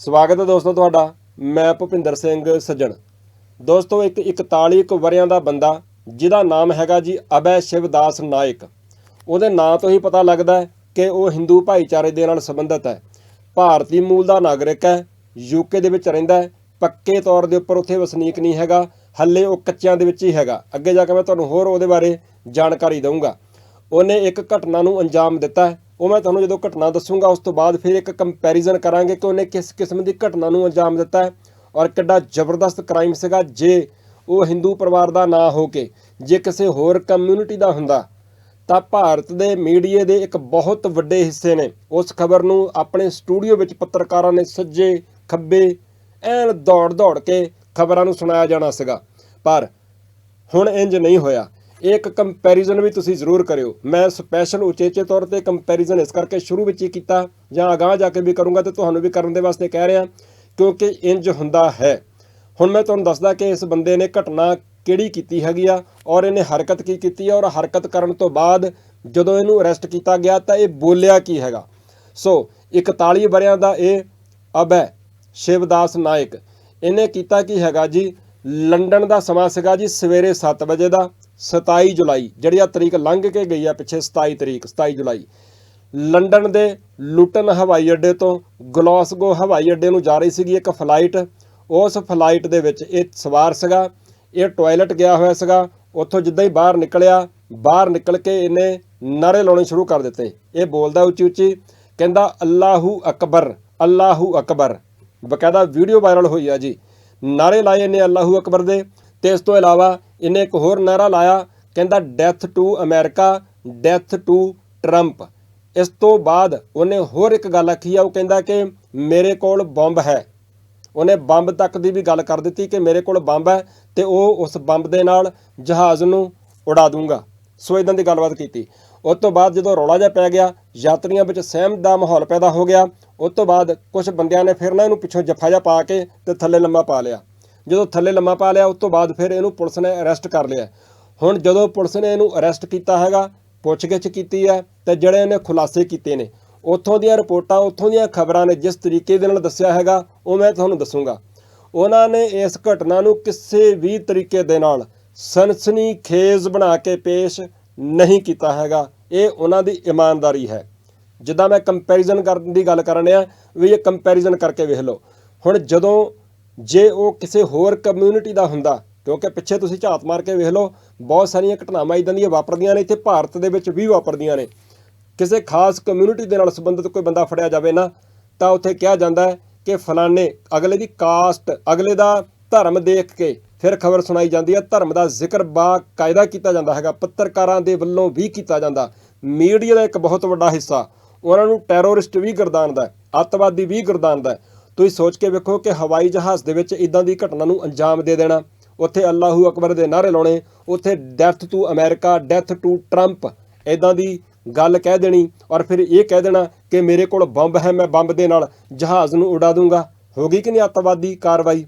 ਸਵਾਗਤ ਹੈ ਦੋਸਤੋ ਤੁਹਾਡਾ, ਮੈਂ ਭੁਪਿੰਦਰ ਸਿੰਘ ਸੱਜਣ। ਦੋਸਤੋ, ਇੱਕ 41 ਕੁ ਵਰਿਆਂ ਦਾ ਬੰਦਾ, ਜਿਹਦਾ ਨਾਮ ਹੈਗਾ ਜੀ ਅਬੈ ਸ਼ਿਵਦਾਸ ਨਾਇਕ। ਉਹਦੇ ਨਾਂ ਤੋਂ ਹੀ ਪਤਾ ਲੱਗਦਾ ਕਿ ਉਹ ਹਿੰਦੂ ਭਾਈਚਾਰੇ ਦੇ ਨਾਲ ਸੰਬੰਧਿਤ ਹੈ। ਭਾਰਤੀ ਮੂਲ ਦਾ ਨਾਗਰਿਕ ਹੈ ਯੂਕੇ ਦੇ ਵਿੱਚ ਰਹਿੰਦਾ ਹੈ। ਪੱਕੇ ਤੌਰ ਦੇ ਉੱਪਰ ਉੱਥੇ ਵਸਨੀਕ ਨਹੀਂ ਹੈਗਾ, ਹੱਲੇ ਉਹ ਕੱਚਿਆਂ ਦੇ ਵਿੱਚ ਹੀ ਹੈਗਾ। ਅੱਗੇ ਜਾ ਕੇ ਮੈਂ ਤੁਹਾਨੂੰ ਹੋਰ ਉਹਦੇ ਬਾਰੇ ਜਾਣਕਾਰੀ ਦਊਂਗਾ। ਉਹਨੇ ਇੱਕ ਘਟਨਾ ਨੂੰ ਅੰਜਾਮ ਦਿੱਤਾ ਉਹ ਮੈਂ ਤੁਹਾਨੂੰ ਜਦੋਂ ਘਟਨਾ ਦੱਸੂਗਾ, ਉਸ ਤੋਂ ਬਾਅਦ ਫਿਰ ਇੱਕ ਕੰਪੈਰੀਜ਼ਨ ਕਰਾਂਗੇ ਕਿ ਉਹਨੇ ਕਿਸ ਕਿਸਮ ਦੀ ਘਟਨਾ ਨੂੰ ਅੰਜਾਮ ਦਿੱਤਾ ਹੈ ਔਰ ਕਿੱਡਾ ਜ਼ਬਰਦਸਤ ਕ੍ਰਾਈਮ ਸੀਗਾ ਜੇ ਉਹ ਹਿੰਦੂ ਪਰਿਵਾਰ ਦਾ ਨਾ ਹੋ ਕੇ, ਜੇ ਕਿਸੇ ਹੋਰ ਕਮਿਊਨਿਟੀ ਦਾ ਹੁੰਦਾ, ਤਾਂ ਭਾਰਤ ਦੇ ਮੀਡੀਆ ਦੇ ਇੱਕ ਬਹੁਤ ਵੱਡੇ ਹਿੱਸੇ ਨੇ। ਉਸ ਖਬਰ ਨੂੰ ਆਪਣੇ ਸਟੂਡੀਓ ਵਿੱਚ ਪੱਤਰਕਾਰਾਂ ਨੇ ਸੱਜੇ ਖੱਬੇ ਐਨ ਦੌੜ ਦੌੜ ਕੇ ਖਬਰਾਂ ਨੂੰ ਸੁਣਾਇਆ ਜਾਣਾ ਸੀਗਾ। ਪਰ ਹੁਣ ਇੰਜ ਨਹੀਂ ਹੋਇਆ। ਇਹ ਇੱਕ ਕੰਪੈਰੀਜ਼ਨ ਵੀ ਤੁਸੀਂ ਜ਼ਰੂਰ ਕਰਿਓ। ਮੈਂ ਸਪੈਸ਼ਲ ਉਚੇਚੇ ਤੌਰ ਤੇ ਕੰਪੈਰੀਜ਼ਨ ਇਸ ਕਰਕੇ ਸ਼ੁਰੂ ਵਿੱਚ ਹੀ ਕੀਤਾ ਜਾਂ ਅਗਾਂਹ ਜਾ ਕੇ ਵੀ ਕਰੂੰਗਾ ਤੇ ਤੁਹਾਨੂੰ ਵੀ ਕਰਨ ਦੇ ਵਾਸਤੇ ਕਹਿ ਰਿਹਾ, ਕਿਉਂਕਿ ਇੰਜ ਹੁੰਦਾ ਹੈ। ਹੁਣ ਮੈਂ ਤੁਹਾਨੂੰ ਦੱਸਦਾ ਕਿ ਇਸ ਬੰਦੇ ਨੇ ਘਟਨਾ ਕਿਹੜੀ ਕੀਤੀ ਹੈਗੀ ਆ ਔਰ ਇਹਨੇ ਹਰਕਤ ਕੀ ਕੀਤੀ ਆ ਔਰ ਹਰਕਤ ਕਰਨ ਤੋਂ ਬਾਅਦ ਜਦੋਂ ਇਹਨੂੰ ਅਰੈਸਟ ਕੀਤਾ ਗਿਆ ਤਾਂ ਇਹ ਬੋਲਿਆ ਕੀ ਹੈਗਾ। ਸੋ 41 ਵਰਿਆਂ ਦਾ ਇਹ ਅਬੈ ਸ਼ਿਵਦਾਸ ਨਾਇਕ। ਇਹਨੇ ਕੀਤਾ ਕੀ ਹੈਗਾ ਜੀ? ਲੰਡਨ ਦਾ ਸਮਾਂ ਸੀਗਾ ਜੀ ਸਵੇਰੇ 7 ਵਜੇ ਦਾ। 27 ਜੁਲਾਈ, ਜਿਹੜੀ ਆ ਤਰੀਕ ਲੰਘ ਕੇ ਗਈ ਆ ਪਿੱਛੇ 27 ਤਰੀਕ 27 ਜੁਲਾਈ। ਲੰਡਨ ਦੇ ਲੂਟਨ ਹਵਾਈ ਅੱਡੇ ਤੋਂ ਗਲਾਸਗੋ ਹਵਾਈ ਅੱਡੇ ਨੂੰ ਜਾ ਰਹੀ ਸੀਗੀ ਇੱਕ ਫਲਾਈਟ। ਉਸ ਫਲਾਈਟ ਦੇ ਵਿੱਚ ਇਹ ਸਵਾਰ ਸੀਗਾ, ਇਹ ਟਾਇਲਟ ਗਿਆ ਹੋਇਆ ਸੀਗਾ, ਉੱਥੋਂ ਜਿੱਦਾਂ ਹੀ ਬਾਹਰ ਨਿਕਲਿਆ, ਬਾਹਰ ਨਿਕਲ ਕੇ ਇਹਨੇ ਨਾਰੇ ਲਾਉਣੇ ਸ਼ੁਰੂ ਕਰ ਦਿੱਤੇ। ਇਹ ਬੋਲਦਾ ਉੱਚੀ ਉੱਚੀ, ਕਹਿੰਦਾ, ਅੱਲਾਹੂ ਅਕਬਰ ਅੱਲਾਹੂ ਅਕਬਰ। ਬਕਾਇਦਾ ਵੀਡੀਓ ਵਾਇਰਲ ਹੋਈ ਆ ਜੀ। ਨਾਰੇ ਲਾਏ ਇਹਨੇ ਅੱਲਾਹੂ ਅਕਬਰ ਦੇ ਤੇ ਇਸ ਤੋਂ ਇਲਾਵਾ ਇਹਨੇ ਇੱਕ ਹੋਰ ਨਾਰਾ ਲਾਇਆ, ਕਹਿੰਦਾ death to America death to Trump ਇਸ ਤੋਂ ਬਾਅਦ ਉਹਨੇ ਹੋਰ ਇੱਕ ਗੱਲ ਆਖੀ ਆ, ਉਹ ਕਹਿੰਦਾ ਕਿ ਮੇਰੇ ਕੋਲ ਬੰਬ ਹੈ। ਉਹਨੇ ਬੰਬ ਤੱਕ ਦੀ ਵੀ ਗੱਲ ਕਰ ਦਿੱਤੀ ਕਿ ਮੇਰੇ ਕੋਲ ਬੰਬ ਹੈ ਤੇ ਉਹ ਉਸ ਬੰਬ ਦੇ ਨਾਲ ਜਹਾਜ਼ ਨੂੰ ਉਡਾ ਦੂੰਗਾ। ਸੋ ਇਦਾਂ ਦੀ ਗੱਲਬਾਤ ਕੀਤੀ। ਉਸ ਤੋਂ ਬਾਅਦ ਜਦੋਂ ਰੌਲਾ ਜਿਹਾ ਪੈ ਗਿਆ, ਯਾਤਰੀਆਂ ਵਿੱਚ ਸਹਿਮ ਦਾ ਮਾਹੌਲ ਪੈਦਾ ਹੋ ਗਿਆ। ਉਸ ਤੋਂ ਬਾਅਦ ਕੁਝ ਬੰਦਿਆਂ ਨੇ ਫਿਰ ਨਾ ਇਹਨੂੰ ਪਿੱਛੋਂ ਜੱਫਾ ਜਿਹਾ ਪਾ ਕੇ ਤੇ ਥੱਲੇ ਲੰਮਾ ਪਾ ਲਿਆ। ਜਦੋਂ ਥੱਲੇ ਲੰਮਾ ਪਾ ਲਿਆ, ਉਸ ਤੋਂ ਬਾਅਦ ਫਿਰ ਇਹਨੂੰ ਪੁਲਿਸ ਨੇ ਅਰੈਸਟ ਕਰ ਲਿਆ। ਹੁਣ ਜਦੋਂ ਪੁਲਿਸ ਨੇ ਇਹਨੂੰ ਅਰੈਸਟ ਕੀਤਾ ਹੈਗਾ, ਪੁੱਛਗਿੱਛ ਕੀਤੀ ਹੈ ਤੇ ਜਿਹੜੇ ਇਹਨੇ ਖੁਲਾਸੇ ਕੀਤੇ ਨੇ, ਉੱਥੋਂ ਦੀਆਂ ਰਿਪੋਰਟਾਂ, ਉੱਥੋਂ ਦੀਆਂ ਖਬਰਾਂ ਨੇ ਜਿਸ ਤਰੀਕੇ ਦੇ ਨਾਲ ਦੱਸਿਆ ਹੈਗਾ, ਉਹ ਮੈਂ ਤੁਹਾਨੂੰ ਦੱਸੂਗਾ। ਉਹਨਾਂ ਨੇ ਇਸ ਘਟਨਾ ਨੂੰ ਕਿਸੇ ਵੀ ਤਰੀਕੇ ਦੇ ਨਾਲ ਸਨਸਨੀ ਖੇਜ਼ ਬਣਾ ਕੇ ਪੇਸ਼ ਨਹੀਂ ਕੀਤਾ ਹੈਗਾ। ਇਹ ਉਹਨਾਂ ਦੀ ਇਮਾਨਦਾਰੀ ਹੈ। ਜਿੱਦਾਂ ਮੈਂ ਕੰਪੈਰੀਜ਼ਨ ਕਰਨ ਦੀ ਗੱਲ ਕਰਨ ਰਿਹਾ ਵੀ ਇਹ ਕੰਪੈਰੀਜ਼ਨ ਕਰਕੇ ਵੇਖ ਲਓ। ਹੁਣ ਜਦੋਂ ਜੇ ਉਹ ਕਿਸੇ ਹੋਰ ਕਮਿਊਨਿਟੀ ਦਾ ਹੁੰਦਾ, ਕਿਉਂਕਿ ਪਿੱਛੇ ਤੁਸੀਂ ਝਾਤ ਮਾਰ ਕੇ ਵੇਖ ਲਓ, ਬਹੁਤ ਸਾਰੀਆਂ ਘਟਨਾਵਾਂ ਇਦਾਂ ਦੀਆਂ ਵਾਪਰਦੀਆਂ ਨੇ, ਇੱਥੇ ਭਾਰਤ ਦੇ ਵਿੱਚ ਵੀ ਵਾਪਰਦੀਆਂ ਨੇ। ਕਿਸੇ ਖਾਸ ਕਮਿਊਨਿਟੀ ਦੇ ਨਾਲ ਸੰਬੰਧਿਤ ਕੋਈ ਬੰਦਾ ਫੜਿਆ ਜਾਵੇ ਨਾ, ਤਾਂ ਉੱਥੇ ਕਿਹਾ ਜਾਂਦਾ ਹੈ ਕਿ ਫਲਾਣੇ ਅਗਲੇ ਦੀ ਕਾਸਟ ਅਗਲੇ ਦਾ ਧਰਮ ਦੇਖ ਕੇ ਫਿਰ ਖਬਰ ਸੁਣਾਈ ਜਾਂਦੀ ਹੈ। ਧਰਮ ਦਾ ਜ਼ਿਕਰ ਬਾ ਕਾਇਦਾ ਕੀਤਾ ਜਾਂਦਾ ਹੈਗਾ, ਪੱਤਰਕਾਰਾਂ ਦੇ ਵੱਲੋਂ ਵੀ ਕੀਤਾ ਜਾਂਦਾ। ਮੀਡੀਆ ਦਾ ਇੱਕ ਬਹੁਤ ਵੱਡਾ ਹਿੱਸਾ, ਉਹਨਾਂ ਨੂੰ ਟੈਰੋਰਿਸਟ ਵੀ ਗਰਦਾਨਦਾ ਅੱਤਵਾਦੀ ਵੀ ਗਰਦਾਨਦਾ ਤੁਸੀਂ ਸੋਚ ਕੇ ਵੇਖੋ ਕਿ ਹਵਾਈ ਜਹਾਜ਼ ਦੇ ਵਿੱਚ ਇਦਾਂ ਦੀ ਘਟਨਾ ਨੂੰ ਅੰਜਾਮ ਦੇ ਦੇਣਾ। ਉੱਥੇ ਅੱਲਾਹੂ ਅਕਬਰ ਦੇ ਨਾਰੇ ਲਾਉਣੇ, ਉੱਥੇ death to America death to Trump ਇਦਾਂ ਦੀ ਗੱਲ ਕਹਿ ਦੇਣੀ ਔਰ ਫਿਰ ਇਹ ਕਹਿ ਦੇਣਾ ਕਿ ਮੇਰੇ ਕੋਲ ਬੰਬ ਹੈ, ਮੈਂ ਬੰਬ ਦੇ ਨਾਲ ਜਹਾਜ਼ ਨੂੰ ਉਡਾ ਦੂੰਗਾ। ਹੋ ਗਈ ਕਿ ਨਹੀਂ ਅੱਤਵਾਦੀ ਕਾਰਵਾਈ?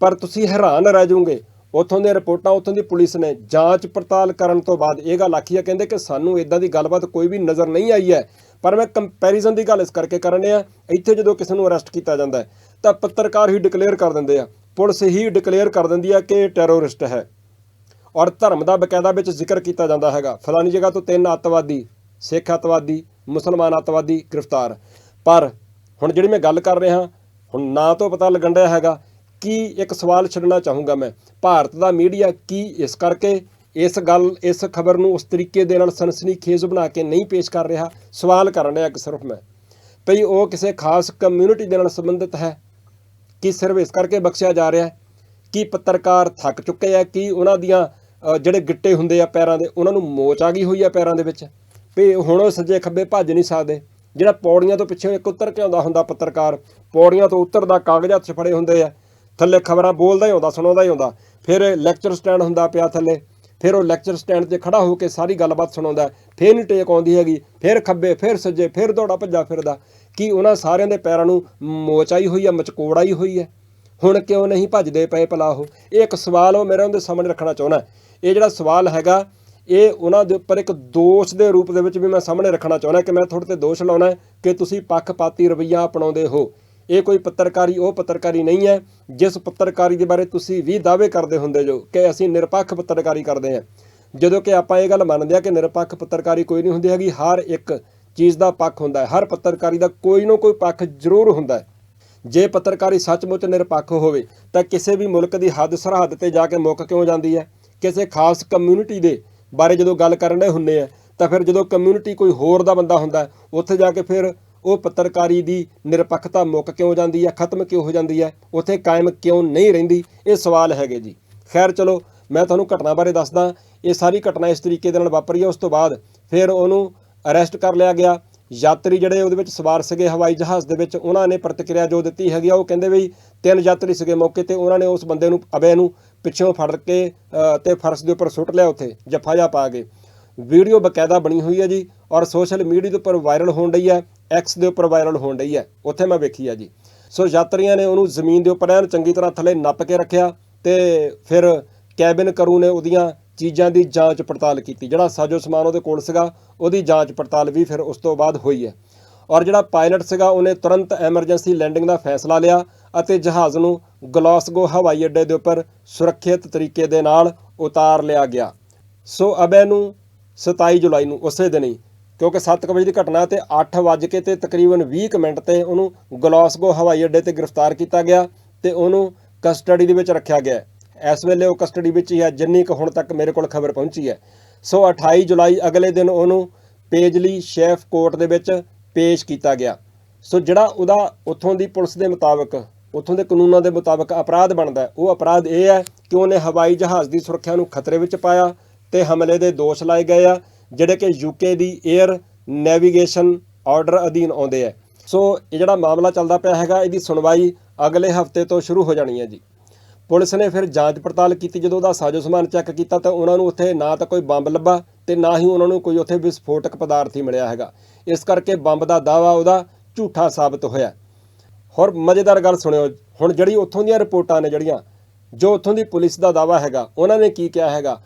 ਪਰ ਤੁਸੀਂ ਹੈਰਾਨ ਰਹਿ ਜਾਓਗੇ। ਉੱਥੋਂ ਦੀਆਂ ਰਿਪੋਰਟਾਂ, ਉੱਥੋਂ ਦੀ ਪੁਲਿਸ ਨੇ ਜਾਂਚ ਪੜਤਾਲ ਕਰਨ ਤੋਂ ਬਾਅਦ ਇਹ ਗੱਲ ਆਖੀ ਹੈ ਕਹਿੰਦੇ ਕਿ ਸਾਨੂੰ ਇਦਾਂ ਦੀ ਗੱਲਬਾਤ ਕੋਈ ਵੀ ਨਜ਼ਰ ਨਹੀਂ ਆਈ ਹੈ। ਪਰ ਮੈਂ ਕੰਪੈਰੀਜ਼ਨ ਦੀ ਗੱਲ ਇਸ ਕਰਕੇ ਕਰਨ ਰਿਹਾ ਇੱਥੇ ਜਦੋਂ ਕਿਸੇ ਨੂੰ ਅਰੈਸਟ ਕੀਤਾ ਜਾਂਦਾ ਹੈ, ਤਾਂ ਪੱਤਰਕਾਰ ਹੀ ਡਿਕਲੇਅਰ ਕਰ ਦਿੰਦੇ ਆ। ਪੁਲਿਸ ਹੀ ਡਿਕਲੇਅਰ ਕਰ ਦਿੰਦੀ ਆ ਕਿ ਟੈਰੋਰਿਸਟ ਹੈ। ਔਰ ਧਰਮ ਦਾ ਬਕਾਇਦਾ ਵਿੱਚ ਜ਼ਿਕਰ ਕੀਤਾ ਜਾਂਦਾ ਹੈਗਾ। ਫਲਾਨੀ ਜਗ੍ਹਾ ਤੋਂ ਤਿੰਨ ਅੱਤਵਾਦੀ, ਸਿੱਖ ਅੱਤਵਾਦੀ, ਮੁਸਲਮਾਨ ਅੱਤਵਾਦੀ ਗ੍ਰਿਫਤਾਰ। ਪਰ ਹੁਣ ਜਿਹੜੀ ਮੈਂ ਗੱਲ ਕਰ ਰਿਹਾ, ਹੁਣ ਨਾਂ ਤੋਂ ਪਤਾ ਲੱਗਣ ਰਿਹਾ ਹੈਗਾ, ਕੀ ਇੱਕ ਸਵਾਲ ਛੱਡਣਾ ਚਾਹੂੰਗਾ ਮੈਂ। ਭਾਰਤ ਦਾ ਮੀਡੀਆ ਕੀ ਇਸ ਕਰਕੇ ਇਸ ਗੱਲ, ਇਸ ਖਬਰ ਨੂੰ ਉਸ ਤਰੀਕੇ ਦੇ ਨਾਲ ਸਨਸਨੀਖੇਜ਼ ਬਣਾ ਕੇ ਨਹੀਂ ਪੇਸ਼ ਕਰ ਰਿਹਾ, ਸਵਾਲ ਕਰਨ ਰਿਹਾ ਕਿ ਸਿਰਫ ਮੈਂ। ਭਈ ਉਹ ਕਿਸੇ ਖਾਸ ਕਮਿਊਨਿਟੀ ਦੇ ਨਾਲ ਸੰਬੰਧਿਤ ਹੈ? ਕੀ ਸਿਰਫ ਇਸ ਕਰਕੇ ਬਖਸ਼ਿਆ ਜਾ ਰਿਹਾ ਹੈ? ਕੀ ਪੱਤਰਕਾਰ ਥੱਕ ਚੁੱਕੇ ਆ? ਕੀ ਉਹਨਾਂ ਦੀਆਂ ਜਿਹੜੇ ਗਿੱਟੇ ਹੁੰਦੇ ਆ ਪੈਰਾਂ ਦੇ, ਉਹਨਾਂ ਨੂੰ ਮੋਚ ਆ ਗਈ ਹੋਈ ਆ ਪੈਰਾਂ ਦੇ ਵਿੱਚ? ਵੀ ਹੁਣ ਉਹ ਸੱਜੇ ਖੱਬੇ ਭੱਜ ਨਹੀਂ ਸਕਦੇ। ਜਿਹੜਾ ਪੌੜੀਆਂ ਤੋਂ ਪਿੱਛੇ ਇੱਕ ਉੱਤਰ ਕੇ ਆਉਂਦਾ ਹੁੰਦਾ ਪੱਤਰਕਾਰ, ਪੌੜੀਆਂ ਤੋਂ ਉੱਤਰਦਾ ਕਾਗਜ਼ਾਤ 'ਚ ਫੜੇ ਹੁੰਦੇ ਆ। ਥੱਲੇ ਖਬਰਾਂ ਬੋਲਦਾ ਹੀ ਹੁੰਦਾ ਸੁਣਾਉਂਦਾ ਹੀ ਹੁੰਦਾ ਫਿਰ ਲੈਕਚਰ ਸਟੈਂਡ ਹੁੰਦਾ ਪਿਆ ਥੱਲੇ। ਫਿਰ ਉਹ ਲੈਕਚਰ ਸਟੈਂਡ ਤੇ ਖੜਾ ਹੋ ਕੇ ਸਾਰੀ ਗੱਲਬਾਤ ਸੁਣਾਉਂਦਾ ਫਿਰ ਨਹੀਂ ਟੇਕ ਆਉਂਦੀ ਹੈਗੀ, ਫਿਰ ਖੱਬੇ, ਫਿਰ ਸੱਜੇ, ਫਿਰ ਦੌੜਾ ਭੱਜਾ ਫਿਰਦਾ। ਕੀ ਉਹਨਾਂ ਸਾਰਿਆਂ ਦੇ ਪੈਰਾਂ ਨੂੰ ਮੋਚ ਆਈ ਹੋਈ ਹੈ ਮਚਕੋੜ ਆਈ ਹੋਈ ਹੈ ਹੁਣ ਕਿਉਂ ਨਹੀਂ ਭੱਜਦੇ ਪਏ ਭਲਾ ਉਹ? ਇਹ ਇੱਕ ਸਵਾਲ ਉਹ ਮੇਰੇ ਉਹਦੇ ਸਾਹਮਣੇ ਰੱਖਣਾ ਚਾਹੁੰਦਾ ਇਹ ਜਿਹੜਾ ਸਵਾਲ ਹੈਗਾ, ਇਹ ਉਹਨਾਂ ਦੇ ਉੱਪਰ ਇੱਕ ਦੋਸ਼ ਦੇ ਰੂਪ ਦੇ ਵਿੱਚ ਵੀ ਮੈਂ ਸਾਹਮਣੇ ਰੱਖਣਾ ਚਾਹੁੰਦਾ ਕਿ ਮੈਂ ਤੁਹਾਡੇ ਤੇ ਦੋਸ਼ ਲਾਉਣਾ ਕਿ ਤੁਸੀਂ ਪੱਖਪਾਤੀ ਰਵੱਈਆ ਅਪਣਾਉਂਦੇ ਹੋ। ਇਹ ਕੋਈ ਪੱਤਰਕਾਰੀ, ਉਹ ਪੱਤਰਕਾਰੀ ਨਹੀਂ ਹੈ। ਜਿਸ ਪੱਤਰਕਾਰੀ ਦੇ ਬਾਰੇ ਤੁਸੀਂ ਵੀ ਦਾਅਵੇ ਕਰਦੇ ਹੁੰਦੇ ਜੋ ਕਿ ਅਸੀਂ ਨਿਰਪੱਖ ਪੱਤਰਕਾਰੀ ਕਰਦੇ ਹਾਂ। ਜਦੋਂ ਕਿ ਆਪਾਂ ਇਹ ਗੱਲ ਮੰਨਦੇ ਹਾਂ ਕਿ ਨਿਰਪੱਖ ਪੱਤਰਕਾਰੀ ਕੋਈ ਨਹੀਂ ਹੁੰਦੀ ਹੈਗੀ, ਹਰ ਇੱਕ ਚੀਜ਼ ਦਾ ਪੱਖ ਹੁੰਦਾ ਹੈ। ਹਰ ਪੱਤਰਕਾਰੀ ਦਾ ਕੋਈ ਨਾ ਕੋਈ ਪੱਖ ਜ਼ਰੂਰ ਹੁੰਦਾ ਹੈ। ਜੇ ਪੱਤਰਕਾਰੀ ਸੱਚਮੁੱਚ ਨਿਰਪੱਖ ਹੋਵੇ, ਤਾਂ ਕਿਸੇ ਵੀ ਮੁਲਕ ਦੀ ਹੱਦ ਸਰਹੱਦ ਤੇ ਜਾ ਕੇ ਮੁੱਕ ਕਿਉਂ ਜਾਂਦੀ ਹੈ? ਕਿਸੇ ਖਾਸ ਕਮਿਊਨਿਟੀ ਦੇ ਬਾਰੇ ਜਦੋਂ ਗੱਲ ਕਰਨ ਦੇ ਹੁੰਦੇ ਆ, ਤਾਂ ਫਿਰ ਜਦੋਂ ਕਮਿਊਨਿਟੀ ਕੋਈ ਹੋਰ ਦਾ ਬੰਦਾ ਹੁੰਦਾ, ਉੱਥੇ ਜਾ ਕੇ ਫਿਰ ਉਹ ਪੱਤਰਕਾਰੀ ਦੀ ਨਿਰਪੱਖਤਾ ਮੁੱਕ ਕਿਉਂ ਜਾਂਦੀ ਹੈ ਖਤਮ ਕਿਉਂ ਹੋ ਜਾਂਦੀ ਹੈ ਉੱਥੇ ਕਾਇਮ ਕਿਉਂ ਨਹੀਂ ਰਹਿੰਦੀ ਇਹ ਸਵਾਲ ਹੈਗੇ ਜੀ। ਖੈਰ ਚਲੋ ਮੈਂ ਤੁਹਾਨੂੰ ਘਟਨਾ ਬਾਰੇ ਦੱਸਦਾ ਇਹ ਸਾਰੀ ਘਟਨਾ ਇਸ ਤਰੀਕੇ ਦੇ ਨਾਲ ਵਾਪਰੀ ਹੈ ਉਸ ਤੋਂ ਬਾਅਦ ਫਿਰ ਉਹਨੂੰ ਅਰੈਸਟ ਕਰ ਲਿਆ ਗਿਆ। ਯਾਤਰੀ ਜਿਹੜੇ ਉਹਦੇ ਵਿੱਚ ਸਵਾਰ ਸੀਗੇ ਹਵਾਈ ਜਹਾਜ਼ ਦੇ ਵਿੱਚ ਉਹਨਾਂ ਨੇ ਪ੍ਰਤੀਕਿਰਿਆ ਜੋ ਦਿੱਤੀ ਹੈਗੀ ਆ ਉਹ ਕਹਿੰਦੇ ਵੀ ਤਿੰਨ ਯਾਤਰੀ ਸੀਗੇ ਮੌਕੇ ਤੇ ਉਹਨਾਂ ਨੇ ਉਸ ਬੰਦੇ ਨੂੰ ਅਬੇ ਨੂੰ ਪਿੱਛੋਂ ਫੜ ਕੇ ਅ, ਤੇ ਫਰਸ਼ ਦੇ ਉੱਪਰ ਸੁੱਟ ਲਿਆ ਉੱਥੇ ਜੱਫਾ ਜਾ ਪਾ ਕੇ। ਵੀਡੀਓ ਬਕਾਇਦਾ ਬਣੀ ਹੋਈ ਹੈ ਜੀ ਔਰ ਸੋਸ਼ਲ ਮੀਡੀਆ ਦੇ ਉੱਪਰ ਵਾਇਰਲ ਹੋਣ ਰਹੀ ਹੈ। ਐਕਸ ਦੇ ਉੱਪਰ ਵਾਇਰਲ ਹੋਣ ਰਹੀ ਹੈ। ਉੱਥੇ ਮੈਂ ਵੇਖੀ ਹੈ ਜੀ। ਸੋ ਯਾਤਰੀਆਂ ਨੇ ਉਹਨੂੰ ਜ਼ਮੀਨ ਦੇ ਉੱਪਰ ਐਨ ਚੰਗੀ ਤਰ੍ਹਾਂ ਥੱਲੇ ਨੱਪ ਕੇ ਰੱਖਿਆ ਤੇ ਫਿਰ ਕੈਬਿਨ ਕਰੂ ਨੇ ਉਹਦੀਆਂ ਚੀਜ਼ਾਂ ਦੀ ਜਾਂਚ ਪੜਤਾਲ ਕੀਤੀ। ਜਿਹੜਾ ਸਾਜੋ ਸਮਾਨ ਉਹਦੇ ਕੋਲ ਸੀਗਾ, ਉਹਦੀ ਜਾਂਚ ਪੜਤਾਲ ਵੀ ਫਿਰ ਉਸ ਤੋਂ ਬਾਅਦ ਹੋਈ ਹੈ। ਔਰ ਜਿਹੜਾ ਪਾਇਲਟ ਸੀਗਾ, ਉਹਨੇ ਤੁਰੰਤ ਐਮਰਜੈਂਸੀ ਲੈਂਡਿੰਗ ਦਾ ਫੈਸਲਾ ਲਿਆ ਅਤੇ ਜਹਾਜ਼ ਨੂੰ ਗਲਾਸਗੋ ਹਵਾਈ ਅੱਡੇ ਦੇ ਉੱਪਰ ਸੁਰੱਖਿਅਤ ਤਰੀਕੇ ਦੇ ਨਾਲ ਉਤਾਰ ਲਿਆ ਗਿਆ। ਸੋ ਅਬੇ ਨੂੰ 27 ਜੁਲਾਈ ਨੂੰ, ਉਸੇ ਦਿਨ ਹੀ ਕਿਉਂਕਿ 7 ਵਜੇ ਦੀ ਘਟਨਾ ਤੇ 8 ਵਜੇ ਕੇ ਤੇ ਤਕਰੀਬਨ 20 ਕੁ ਮਿੰਟ ਤੇ ਉਹਨੂੰ ਗਲਾਸਗੋ ਹਵਾਈ ਅੱਡੇ ਤੇ ਗ੍ਰਿਫਤਾਰ ਕੀਤਾ ਗਿਆ ਤੇ ਉਹਨੂੰ ਕਸਟਡੀ ਦੇ ਵਿੱਚ ਰੱਖਿਆ ਗਿਆ। ਇਸ ਵੇਲੇ ਉਹ ਕਸਟਡੀ ਵਿੱਚ ਹੀ ਹੈ, ਜਿੰਨੀ ਕੁ ਹੁਣ ਤੱਕ ਮੇਰੇ ਕੋਲ ਖਬਰ ਪਹੁੰਚੀ ਹੈ। ਸੋ 28 ਜੁਲਾਈ ਅਗਲੇ ਦਿਨ ਉਹਨੂੰ ਪੇਜਲੀ ਸ਼ੈਫ ਕੋਰਟ ਦੇ ਵਿੱਚ ਪੇਸ਼ ਕੀਤਾ ਗਿਆ। ਸੋ ਜਿਹੜਾ ਉਹਦਾ ਉੱਥੋਂ ਦੀ ਪੁਲਿਸ ਦੇ ਮੁਤਾਬਕ, ਉੱਥੋਂ ਦੇ ਕਾਨੂੰਨਾਂ ਦੇ ਮੁਤਾਬਕ ਅਪਰਾਧ ਬਣਦਾ ਉਹ ਅਪਰਾਧ ਇਹ ਹੈ ਕਿ ਉਹਨੇ ਹਵਾਈ ਜਹਾਜ਼ ਦੀ ਸੁਰੱਖਿਆ ਨੂੰ ਖਤਰੇ ਵਿੱਚ ਪਾਇਆ ਤੇ ਹਮਲੇ ਦੇ ਦੋਸ਼ ਲਾਏ ਗਏ ਆ ਜਿਹੜੇ ਕਿ ਯੂਕੇ ਦੀ 에ਅਰ ਨੈਵੀਗੇਸ਼ਨ ਆਰਡਰ ਅਧੀਨ ਆਉਂਦੇ ਆ। ਸੋ ਇਹ ਜਿਹੜਾ ਮਾਮਲਾ ਚੱਲਦਾ ਪਿਆ ਹੈਗਾ, ਇਹਦੀ ਸੁਣਵਾਈ ਅਗਲੇ ਹਫ਼ਤੇ ਤੋਂ ਸ਼ੁਰੂ ਹੋ ਜਾਣੀ ਹੈ ਜੀ। ਪੁਲਿਸ ਨੇ ਫਿਰ ਜਾਂਚ ਪੜਤਾਲ ਕੀਤੀ। ਜਦੋਂ ਉਹਦਾ ਸਾਜੋ ਸਮਾਨ ਚੈੱਕ ਕੀਤਾ ਤਾਂ ਉਹਨਾਂ ਨੂੰ ਉੱਥੇ ਨਾ ਤਾਂ ਕੋਈ ਬੰਬ ਲੱਭਾ ਤੇ ਨਾ ਹੀ ਉਹਨਾਂ ਨੂੰ ਕੋਈ ਉੱਥੇ ਵਿਸਫੋਟਕ ਪਦਾਰਥ ਹੀ ਮਿਲਿਆ ਹੈਗਾ। ਇਸ ਕਰਕੇ ਬੰਬ ਦਾ ਦਾਵਾ ਉਹਦਾ ਝੂਠਾ ਸਾਬਤ ਹੋਇਆ। ਹੋਰ ਮਜ਼ੇਦਾਰ ਗੱਲ ਸੁਣਿਓ, ਹੁਣ ਜਿਹੜੀ ਉੱਥੋਂ ਦੀਆਂ ਰਿਪੋਰਟਾਂ ਨੇ ਜਿਹੜੀਆਂ, ਜੋ ਉੱਥੋਂ ਦੀ ਪੁਲਿਸ ਦਾ ਦਾਵਾ ਹੈਗਾ, ਉਹਨਾਂ ਨੇ ਕੀ ਕਿਹਾ ਹੈਗਾ?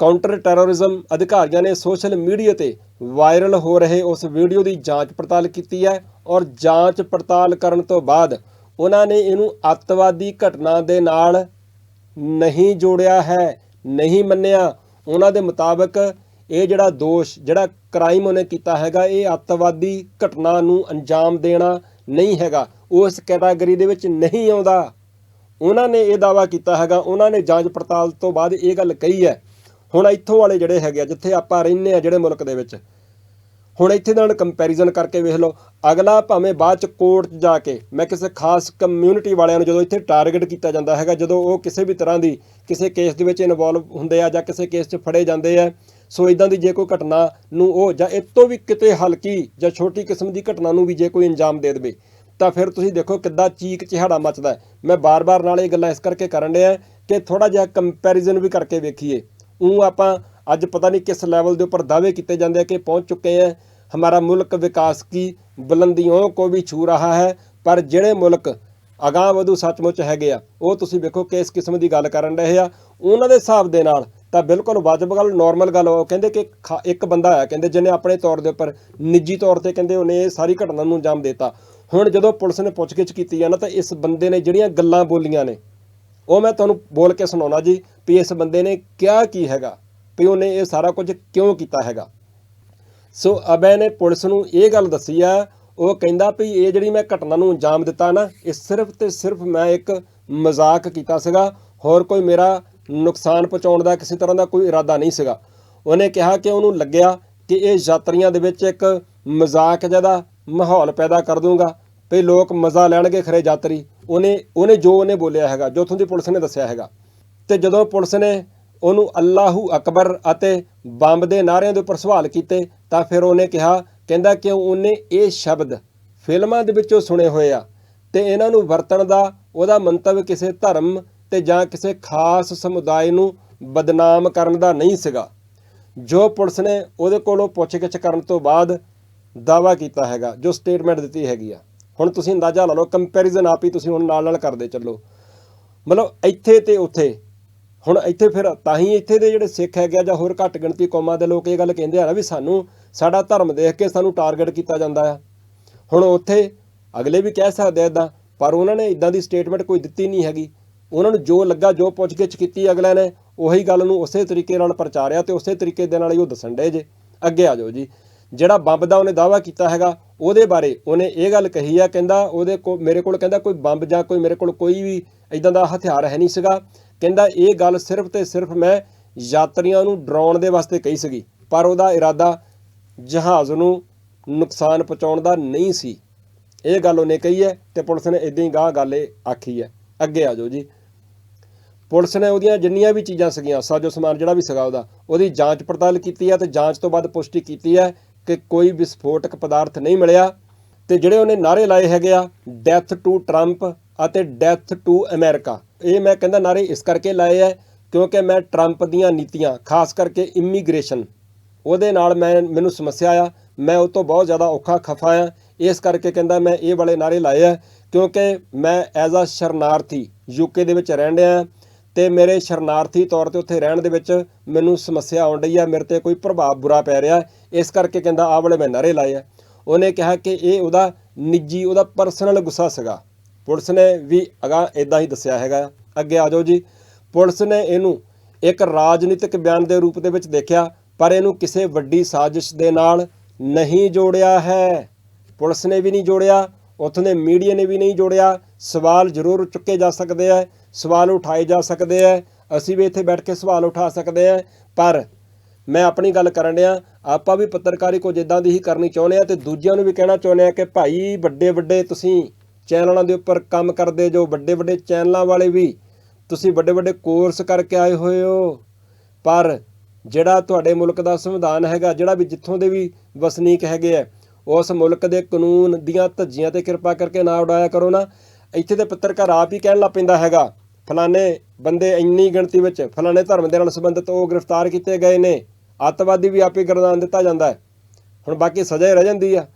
ਕਾਊਂਟਰ ਟੈਰੋਰਿਜ਼ਮ ਅਧਿਕਾਰੀਆਂ ਨੇ ਸੋਸ਼ਲ ਮੀਡੀਆ ਤੇ ਵਾਇਰਲ ਹੋ ਰਹੇ ਉਸ ਵੀਡੀਓ ਦੀ ਜਾਂਚ ਪੜਤਾਲ ਕੀਤੀ ਹੈ ਔਰ ਜਾਂਚ ਪੜਤਾਲ ਕਰਨ ਤੋਂ ਬਾਅਦ ਉਹਨਾਂ ਨੇ ਇਹਨੂੰ ਅੱਤਵਾਦੀ ਘਟਨਾ ਦੇ ਨਾਲ ਨਹੀਂ ਜੋੜਿਆ ਹੈ, ਨਹੀਂ ਮੰਨਿਆ। ਉਹਨਾਂ ਦੇ ਮੁਤਾਬਕ ਇਹ ਜਿਹੜਾ ਦੋਸ਼, ਜਿਹੜਾ ਕ੍ਰਾਈਮ ਉਹਨੇ ਕੀਤਾ ਹੈਗਾ, ਇਹ ਅੱਤਵਾਦੀ ਘਟਨਾ ਨੂੰ ਅੰਜਾਮ ਦੇਣਾ ਨਹੀਂ ਹੈਗਾ। ਉਸ ਕੈਟਾਗਰੀ ਦੇ ਵਿੱਚ ਨਹੀਂ ਆਉਂਦਾ। ਉਹਨਾਂ ਨੇ ਇਹ ਦਾਵਾ ਕੀਤਾ ਹੈਗਾ, ਉਹਨਾਂ ਨੇ ਜਾਂਚ ਪੜਤਾਲ ਤੋਂ ਬਾਅਦ ਇਹ ਗੱਲ ਕਹੀ ਹੈ ਹੁਣ ਇੱਥੋਂ ਵਾਲੇ ਜਿਹੜੇ ਹੈਗੇ ਆ, ਜਿੱਥੇ ਆਪਾਂ ਰਹਿੰਦੇ ਆ ਜਿਹੜੇ ਮੁਲਕ ਦੇ ਵਿੱਚ, ਹੁਣ ਇੱਥੇ ਨਾਲ ਕੰਪੈਰੀਜ਼ਨ ਕਰਕੇ ਵੇਖ ਲਓ, ਅਗਲਾ ਭਾਵੇਂ ਬਾਅਦ ਚ ਕੋਰਟ 'ਚ ਜਾ ਕੇ, ਮੈਂ ਕਿਸੇ ਖਾਸ ਕਮਿਊਨਿਟੀ ਵਾਲਿਆਂ ਨੂੰ ਜਦੋਂ ਇੱਥੇ ਟਾਰਗੇਟ ਕੀਤਾ ਜਾਂਦਾ ਹੈਗਾ, ਜਦੋਂ ਉਹ ਕਿਸੇ ਵੀ ਤਰ੍ਹਾਂ ਦੀ ਕਿਸੇ ਕੇਸ ਦੇ ਵਿੱਚ ਇਨਵੋਲਵ ਹੁੰਦੇ ਆ ਜਾਂ ਕਿਸੇ ਕੇਸ 'ਚ ਫੜੇ ਜਾਂਦੇ ਆ, ਸੋ ਇਦਾਂ ਦੀ ਜੇ ਕੋਈ ਘਟਨਾ ਨੂੰ ਉਹ ਜਾਂ ਇਹ ਤੋਂ ਵੀ ਕਿਤੇ ਹਲਕੀ ਜਾਂ ਛੋਟੀ ਕਿਸਮ ਦੀ ਘਟਨਾ ਨੂੰ ਵੀ ਜੇ ਕੋਈ ਅੰਜਾਮ ਦੇ ਦੇਵੇ, ਤਾਂ ਫਿਰ ਤੁਸੀਂ ਦੇਖੋ ਕਿੱਦਾਂ ਚੀਕ ਚਿਹਾੜਾ ਮੱਚਦਾ ਮੈਂ ਬਾਰ-ਬਾਰ ਨਾਲ ਇਹ ਗੱਲਾਂ ਇਸ ਕਰਕੇ ਕਰਨ ਡਿਆ ਕਿ ਥੋੜਾ ਜਿਹਾ ਕੰਪੈਰੀਜ਼ਨ ਵੀ ਕਰਕੇ ਵੇਖੀਏ। ਉਹ ਆਪਾਂ ਅੱਜ ਪਤਾ ਨਹੀਂ ਕਿਸ ਲੈਵਲ ਦੇ ਉੱਪਰ ਦਾਅਵੇ ਕੀਤੇ ਜਾਂਦੇ ਆ ਕਿ ਪਹੁੰਚ ਚੁੱਕੇ ਹੈ ਹਮਾਰਾ ਮੁਲਕ ਵਿਕਾਸ ਕੀ, ਬੁਲੰਦੀਆਂ ਕੋ ਵੀ ਛੂ ਰਹਾ ਹੈ, ਪਰ ਜਿਹੜੇ ਮੁਲਕ ਅਗਾਂਹ ਵਧੂ ਸੱਚਮੁੱਚ ਹੈਗੇ ਆ, ਉਹ ਤੁਸੀਂ ਵੇਖੋ ਕਿ ਕਿਸਮ ਦੀ ਗੱਲ ਕਰਨ ਰਹੇ ਆ। ਉਹਨਾਂ ਦੇ ਹਿਸਾਬ ਦੇ ਨਾਲ ਤਾਂ ਬਿਲਕੁਲ ਵਾਜਬ ਗੱਲ ਨਾਰਮਲ ਗੱਲ, ਉਹ ਕਹਿੰਦੇ ਕਿ ਖਾ- ਇੱਕ ਬੰਦਾ ਹੈ ਕਹਿੰਦੇ ਜਿਹਨੇ ਆਪਣੇ ਤੌਰ ਦੇ ਉੱਪਰ ਨਿੱਜੀ ਤੌਰ ਤੇ ਕਹਿੰਦੇ ਉਹਨੇ ਇਹ ਸਾਰੀ ਘਟਨਾ ਨੂੰ ਅੰਜਾਮ ਦਿੱਤਾ। ਹੁਣ ਜਦੋਂ ਪੁਲਿਸ ਨੇ ਪੁੱਛਗਿੱਛ ਕੀਤੀ ਆ ਨਾ, ਤਾਂ ਇਸ ਬੰਦੇ ਨੇ ਜਿਹੜੀਆਂ ਗੱਲਾਂ ਬੋਲੀਆਂ ਨੇ ਉਹ ਮੈਂ ਤੁਹਾਨੂੰ ਬੋਲ ਕੇ ਸੁਣਾਉਣਾ ਜੀ ਵੀ ਇਸ ਬੰਦੇ ਨੇ ਕਿਹਾ ਕੀ ਹੈਗਾ, ਵੀ ਉਹਨੇ ਇਹ ਸਾਰਾ ਕੁਝ ਕਿਉਂ ਕੀਤਾ ਹੈਗਾ। ਸੋ ਅਬੈ ਨੇ ਪੁਲਿਸ ਨੂੰ ਇਹ ਗੱਲ ਦੱਸੀ ਆ, ਉਹ ਕਹਿੰਦਾ ਵੀ ਇਹ ਜਿਹੜੀ ਮੈਂ ਘਟਨਾ ਨੂੰ ਅੰਜਾਮ ਦਿੱਤਾ ਨਾ, ਇਹ ਸਿਰਫ ਤੇ ਸਿਰਫ ਮੈਂ ਇੱਕ ਮਜ਼ਾਕ ਕੀਤਾ ਸੀਗਾ, ਹੋਰ ਕੋਈ ਮੇਰਾ ਨੁਕਸਾਨ ਪਹੁੰਚਾਉਣ ਦਾ ਕਿਸੇ ਤਰ੍ਹਾਂ ਦਾ ਕੋਈ ਇਰਾਦਾ ਨਹੀਂ ਸੀਗਾ। ਉਹਨੇ ਕਿਹਾ ਕਿ ਉਹਨੂੰ ਲੱਗਿਆ ਕਿ ਇਹ ਯਾਤਰੀਆਂ ਦੇ ਵਿੱਚ ਇੱਕ ਮਜ਼ਾਕ ਜਿਹਾ ਮਾਹੌਲ ਪੈਦਾ ਕਰ ਦੂੰਗਾ ਵੀ ਲੋਕ ਮਜ਼ਾ ਲੈਣਗੇ ਖਰੇ ਯਾਤਰੀ। ਉਹਨੇ ਉਹਨੇ ਜੋ ਉਹਨੇ ਬੋਲਿਆ ਹੈਗਾ, ਜੋ ਉੱਥੋਂ ਦੀ ਪੁਲਿਸ ਨੇ ਦੱਸਿਆ ਹੈਗਾ, ਤੇ ਜਦੋਂ ਪੁਲਿਸ ਨੇ ਉਹਨੂੰ ਅੱਲਾਹੂ ਅਕਬਰ ਅਤੇ ਬੰਬ ਦੇ ਨਾਅਰਿਆਂ ਦੇ ਉੱਪਰ ਸਵਾਲ ਕੀਤੇ, ਤਾਂ ਫਿਰ ਉਹਨੇ ਕਿਹਾ, ਕਹਿੰਦਾ ਕਿ ਉਹਨੇ ਇਹ ਸ਼ਬਦ ਫਿਲਮਾਂ ਦੇ ਵਿੱਚੋਂ ਸੁਣੇ ਹੋਏ ਆ, ਤੇ ਇਹਨਾਂ ਨੂੰ ਵਰਤਣ ਦਾ ਉਹਦਾ ਮੰਤਵ ਕਿਸੇ ਧਰਮ ਤੇ ਜਾਂ ਕਿਸੇ ਖਾਸ ਸਮੁਦਾਇ ਨੂੰ ਬਦਨਾਮ ਕਰਨ ਦਾ ਨਹੀਂ ਸੀਗਾ। ਜੋ ਪੁਲਿਸ ਨੇ ਉਹਦੇ ਕੋਲੋਂ ਪੁੱਛਗਿੱਛ ਕਰਨ ਤੋਂ ਬਾਅਦ ਦਾਵਾ ਕੀਤਾ ਹੈਗਾ, ਜੋ ਸਟੇਟਮੈਂਟ ਦਿੱਤੀ ਹੈਗੀ ਆ। ਹੁਣ ਤੁਸੀਂ ਅੰਦਾਜ਼ਾ ਲਾ ਲਓ ਕੰਪੈਰੀਜ਼ਨ ਆਪ ਹੀ ਤੁਸੀਂ ਹੁਣ ਨਾਲ ਨਾਲ ਕਰਦੇ ਚੱਲੋ। ਮਤਲਬ ਇੱਥੇ ਤੇ ਉੱਥੇ। ਹੁਣ ਇੱਥੇ ਫਿਰ ਤਾਂ ਹੀ ਇੱਥੇ ਦੇ ਜਿਹੜੇ ਸਿੱਖ ਹੈਗੇ ਆ ਜਾਂ ਹੋਰ ਘੱਟ ਗਿਣਤੀ ਕੌਮਾਂ ਦੇ ਲੋਕ ਇਹ ਗੱਲ ਕਹਿੰਦੇ ਆ ਨਾ ਵੀ ਸਾਨੂੰ, ਸਾਡਾ ਧਰਮ ਦੇਖ ਕੇ ਸਾਨੂੰ ਟਾਰਗੇਟ ਕੀਤਾ ਜਾਂਦਾ ਆ। ਹੁਣ ਉੱਥੇ ਅਗਲੇ ਵੀ ਕਹਿ ਸਕਦੇ ਆ ਇਦਾਂ ਪਰ ਉਹਨਾਂ ਨੇ ਇਦਾਂ ਦੀ ਸਟੇਟਮੈਂਟ ਕੋਈ ਦਿੱਤੀ ਨਹੀਂ ਹੈਗੀ। ਉਹਨਾਂ ਨੂੰ ਜੋ ਲੱਗਾ, ਜੋ ਪੁੱਛਗਿੱਛ ਕੀਤੀ ਅਗਲੇ ਨੇ, ਉਹੀ ਗੱਲ ਨੂੰ ਉਸੇ ਤਰੀਕੇ ਨਾਲ ਪ੍ਰਚਾਰਿਆ ਤੇ ਉਸੇ ਤਰੀਕੇ ਦੇ ਨਾਲ ਹੀ ਉਹ ਦੱਸਣ ਡੇ ਜੇ। ਅੱਗੇ ਆ ਜਾਓ ਜੀ। ਜਿਹੜਾ ਬੰਬ ਦਾ ਉਹਨੇ ਦਾਵਾ ਕੀਤਾ ਹੈਗਾ ਉਹਦੇ ਬਾਰੇ ਉਹਨੇ ਇਹ ਗੱਲ ਕਹੀ ਆ, ਕਹਿੰਦਾ ਉਹਦੇ ਕੋ, ਮੇਰੇ ਕੋਲ ਕਹਿੰਦਾ ਕੋਈ ਬੰਬ ਜਾਂ ਕੋਈ ਮੇਰੇ ਕੋਲ ਕੋਈ ਵੀ ਇਦਾਂ ਦਾ ਹਥਿਆਰ ਹੈ ਨਹੀਂ ਸੀਗਾ। ਕਹਿੰਦਾ ਇਹ ਗੱਲ ਸਿਰਫ ਤੇ ਸਿਰਫ ਮੈਂ ਯਾਤਰੀਆਂ ਨੂੰ ਡਰਾਉਣ ਦੇ ਵਾਸਤੇ ਕਹੀ ਸੀਗੀ, ਪਰ ਉਹਦਾ ਇਰਾਦਾ ਜਹਾਜ਼ ਨੂੰ ਨੁਕਸਾਨ ਪਹੁੰਚਾਉਣ ਦਾ ਨਹੀਂ ਸੀ। ਇਹ ਗੱਲ ਉਹਨੇ ਕਹੀ ਹੈ ਤੇ ਪੁਲਿਸ ਨੇ ਇਦਾਂ ਹੀ ਗਾਹ ਗੱਲ ਇਹ ਆਖੀ ਹੈ। ਅੱਗੇ ਆ ਜਾਓ ਜੀ। ਪੁਲਿਸ ਨੇ ਉਹਦੀਆਂ ਜਿੰਨੀਆਂ ਵੀ ਚੀਜ਼ਾਂ ਸੀਗੀਆਂ, ਸਾਜੋ ਸਮਾਨ ਜਿਹੜਾ ਵੀ ਸੀਗਾ ਉਹਦਾ, ਉਹਦੀ ਜਾਂਚ ਪੜਤਾਲ ਕੀਤੀ ਹੈ ਤੇ ਜਾਂਚ ਤੋਂ ਬਾਅਦ ਪੁਸ਼ਟੀ ਕੀਤੀ ਹੈ ਕਿ ਕੋਈ ਵਿਸਫੋਟਕ ਪਦਾਰਥ ਨਹੀਂ ਮਿਲਿਆ ਤੇ ਜਿਹੜੇ ਉਹਨੇ ਨਾਰੇ ਲਾਏ ਹੈਗੇ ਆ ਡੈਥ ਟੂ ਟਰੰਪ ਅਤੇ ਡੈਥ ਟੂ ਅਮਰੀਕਾ ਇਹ ਮੈਂ ਕਹਿੰਦਾ ਨਾਰੇ ਇਸ ਕਰਕੇ ਲਾਏ ਆ ਕਿਉਂਕਿ ਮੈਂ ਟਰੰਪ ਦੀਆਂ ਨੀਤੀਆਂ, ਖਾਸ ਕਰਕੇ ਇਮੀਗ੍ਰੇਸ਼ਨ ਉਹਦੇ ਨਾਲ ਮੈਂ, ਮੈਨੂੰ ਸਮੱਸਿਆ ਆ, ਮੈਂ ਉਹ ਤੋਂ ਬਹੁਤ ਜ਼ਿਆਦਾ ਔਖਾ ਖਫਾ ਆ। ਇਸ ਕਰਕੇ ਕਹਿੰਦਾ ਮੈਂ ਇਹ ਵਾਲੇ ਨਾਰੇ ਲਾਏ ਆ ਕਿਉਂਕਿ ਮੈਂ ਐਜ਼ ਅ ਸ਼ਰਨਾਰਥੀ ਯੂਕੇ ਦੇ ਵਿੱਚ ਰਹਿਣ ਡਿਆ ਤੇ ਮੇਰੇ ਸ਼ਰਨਾਰਥੀ ਤੌਰ ਤੇ ਉੱਥੇ ਰਹਿਣ ਦੇ ਵਿੱਚ ਮੈਨੂੰ ਸਮੱਸਿਆ ਆਉਣ ਰਹੀ ਆ, ਮੇਰੇ ਤੇ ਕੋਈ ਪ੍ਰਭਾਵ ਬੁਰਾ ਪੈ ਰਿਹਾ। ਇਸ ਕਰਕੇ ਕਹਿੰਦਾ, ਆਹ ਵਾਲੇ ਮੈਂ ਨਾਰੇ ਲਾਏ ਆ। ਉਹਨੇ ਕਿਹਾ ਕਿ ਇਹ ਉਹਦਾ ਨਿੱਜੀ, ਉਹਦਾ ਪਰਸਨਲ ਗੁੱਸਾ ਸੀਗਾ। ਪੁਲਿਸ ਨੇ ਵੀ ਅਗਾ ਇਦਾਂ ਹੀ ਦੱਸਿਆ ਹੈਗਾ। ਅੱਗੇ ਆ ਜਾਓ ਜੀ। ਪੁਲਿਸ ਨੇ ਇਹਨੂੰ ਇੱਕ ਰਾਜਨੀਤਿਕ ਬਿਆਨ ਦੇ ਰੂਪ ਦੇ ਵਿੱਚ ਦੇਖਿਆ, ਪਰ ਇਹਨੂੰ ਕਿਸੇ ਵੱਡੀ ਸਾਜ਼ਿਸ਼ ਦੇ ਨਾਲ ਨਹੀਂ ਜੋੜਿਆ ਹੈ। ਪੁਲਿਸ ਨੇ ਵੀ ਨਹੀਂ ਜੋੜਿਆ, ਉੱਥੋਂ ਦੇ ਮੀਡੀਆ ਨੇ ਵੀ ਨਹੀਂ ਜੋੜਿਆ। ਸਵਾਲ ਜ਼ਰੂਰ ਚੁੱਕੇ ਜਾ ਸਕਦੇ ਆ। ਸਵਾਲ ਉਠਾਏ ਜਾ ਸਕਦੇ ਆ ਅਸੀਂ ਵੀ ਇੱਥੇ ਬੈਠ ਕੇ ਸਵਾਲ ਉਠਾ ਸਕਦੇ ਆ ਪਰ ਮੈਂ ਆਪਣੀ ਗੱਲ ਕਰਨ ਡਿਆ, ਆਪਾਂ ਵੀ ਪੱਤਰਕਾਰੀ ਕੁਝ ਜਿੱਦਾਂ ਦੀ ਹੀ ਕਰਨੀ ਚਾਹੁੰਦੇ ਆ ਤੇ ਦੂਜਿਆਂ ਨੂੰ ਵੀ ਕਹਿਣਾ ਚਾਹੁੰਦੇ ਆ ਕਿ ਭਾਈ ਵੱਡੇ ਵੱਡੇ ਤੁਸੀਂ ਚੈਨਲਾਂ ਦੇ ਉੱਪਰ ਕੰਮ ਕਰਦੇ ਜੋ ਵੱਡੇ ਵੱਡੇ ਚੈਨਲਾਂ ਵਾਲੇ ਵੀ ਤੁਸੀਂ ਵੱਡੇ ਵੱਡੇ ਕੋਰਸ ਕਰਕੇ ਆਏ ਹੋਏ ਹੋ। ਪਰ ਜਿਹੜਾ ਤੁਹਾਡੇ ਮੁਲਕ ਦਾ ਸੰਵਿਧਾਨ ਹੈਗਾ, ਜਿਹੜਾ ਵੀ ਜਿੱਥੋਂ ਦੇ ਵੀ ਵਸਨੀਕ ਹੈਗੇ ਆ ਉਸ ਮੁਲਕ ਦੇ ਕਾਨੂੰਨ ਦੀਆਂ ਧੱਜੀਆਂ ਤੇ ਕਿਰਪਾ ਕਰਕੇ ਨਾ ਉਡਾਇਆ ਕਰੋ ਨਾ। ਇੱਥੇ ਤੇ ਪੱਤਰਕਾਰ ਆਪ ਹੀ ਕਹਿਣ ਲੱਗ ਪੈਂਦਾ ਹੈਗਾ ਫਲਾਣੇ ਬੰਦੇ ਇੰਨੀ ਗਿਣਤੀ ਵਿੱਚ ਫਲਾਣੇ ਧਰਮ ਦੇ ਨਾਲ ਸੰਬੰਧਿਤ ਉਹ ਗ੍ਰਿਫਤਾਰ ਕੀਤੇ ਗਏ ਨੇ। ਅੱਤਵਾਦੀ ਵੀ ਆਪੇ ਗਰਦਾਨ ਦਿੱਤਾ ਜਾਂਦਾ ਹੈ। ਹੁਣ ਬਾਕੀ ਸਜ਼ਾ ਹੀ ਰਹਿ ਜਾਂਦੀ ਆ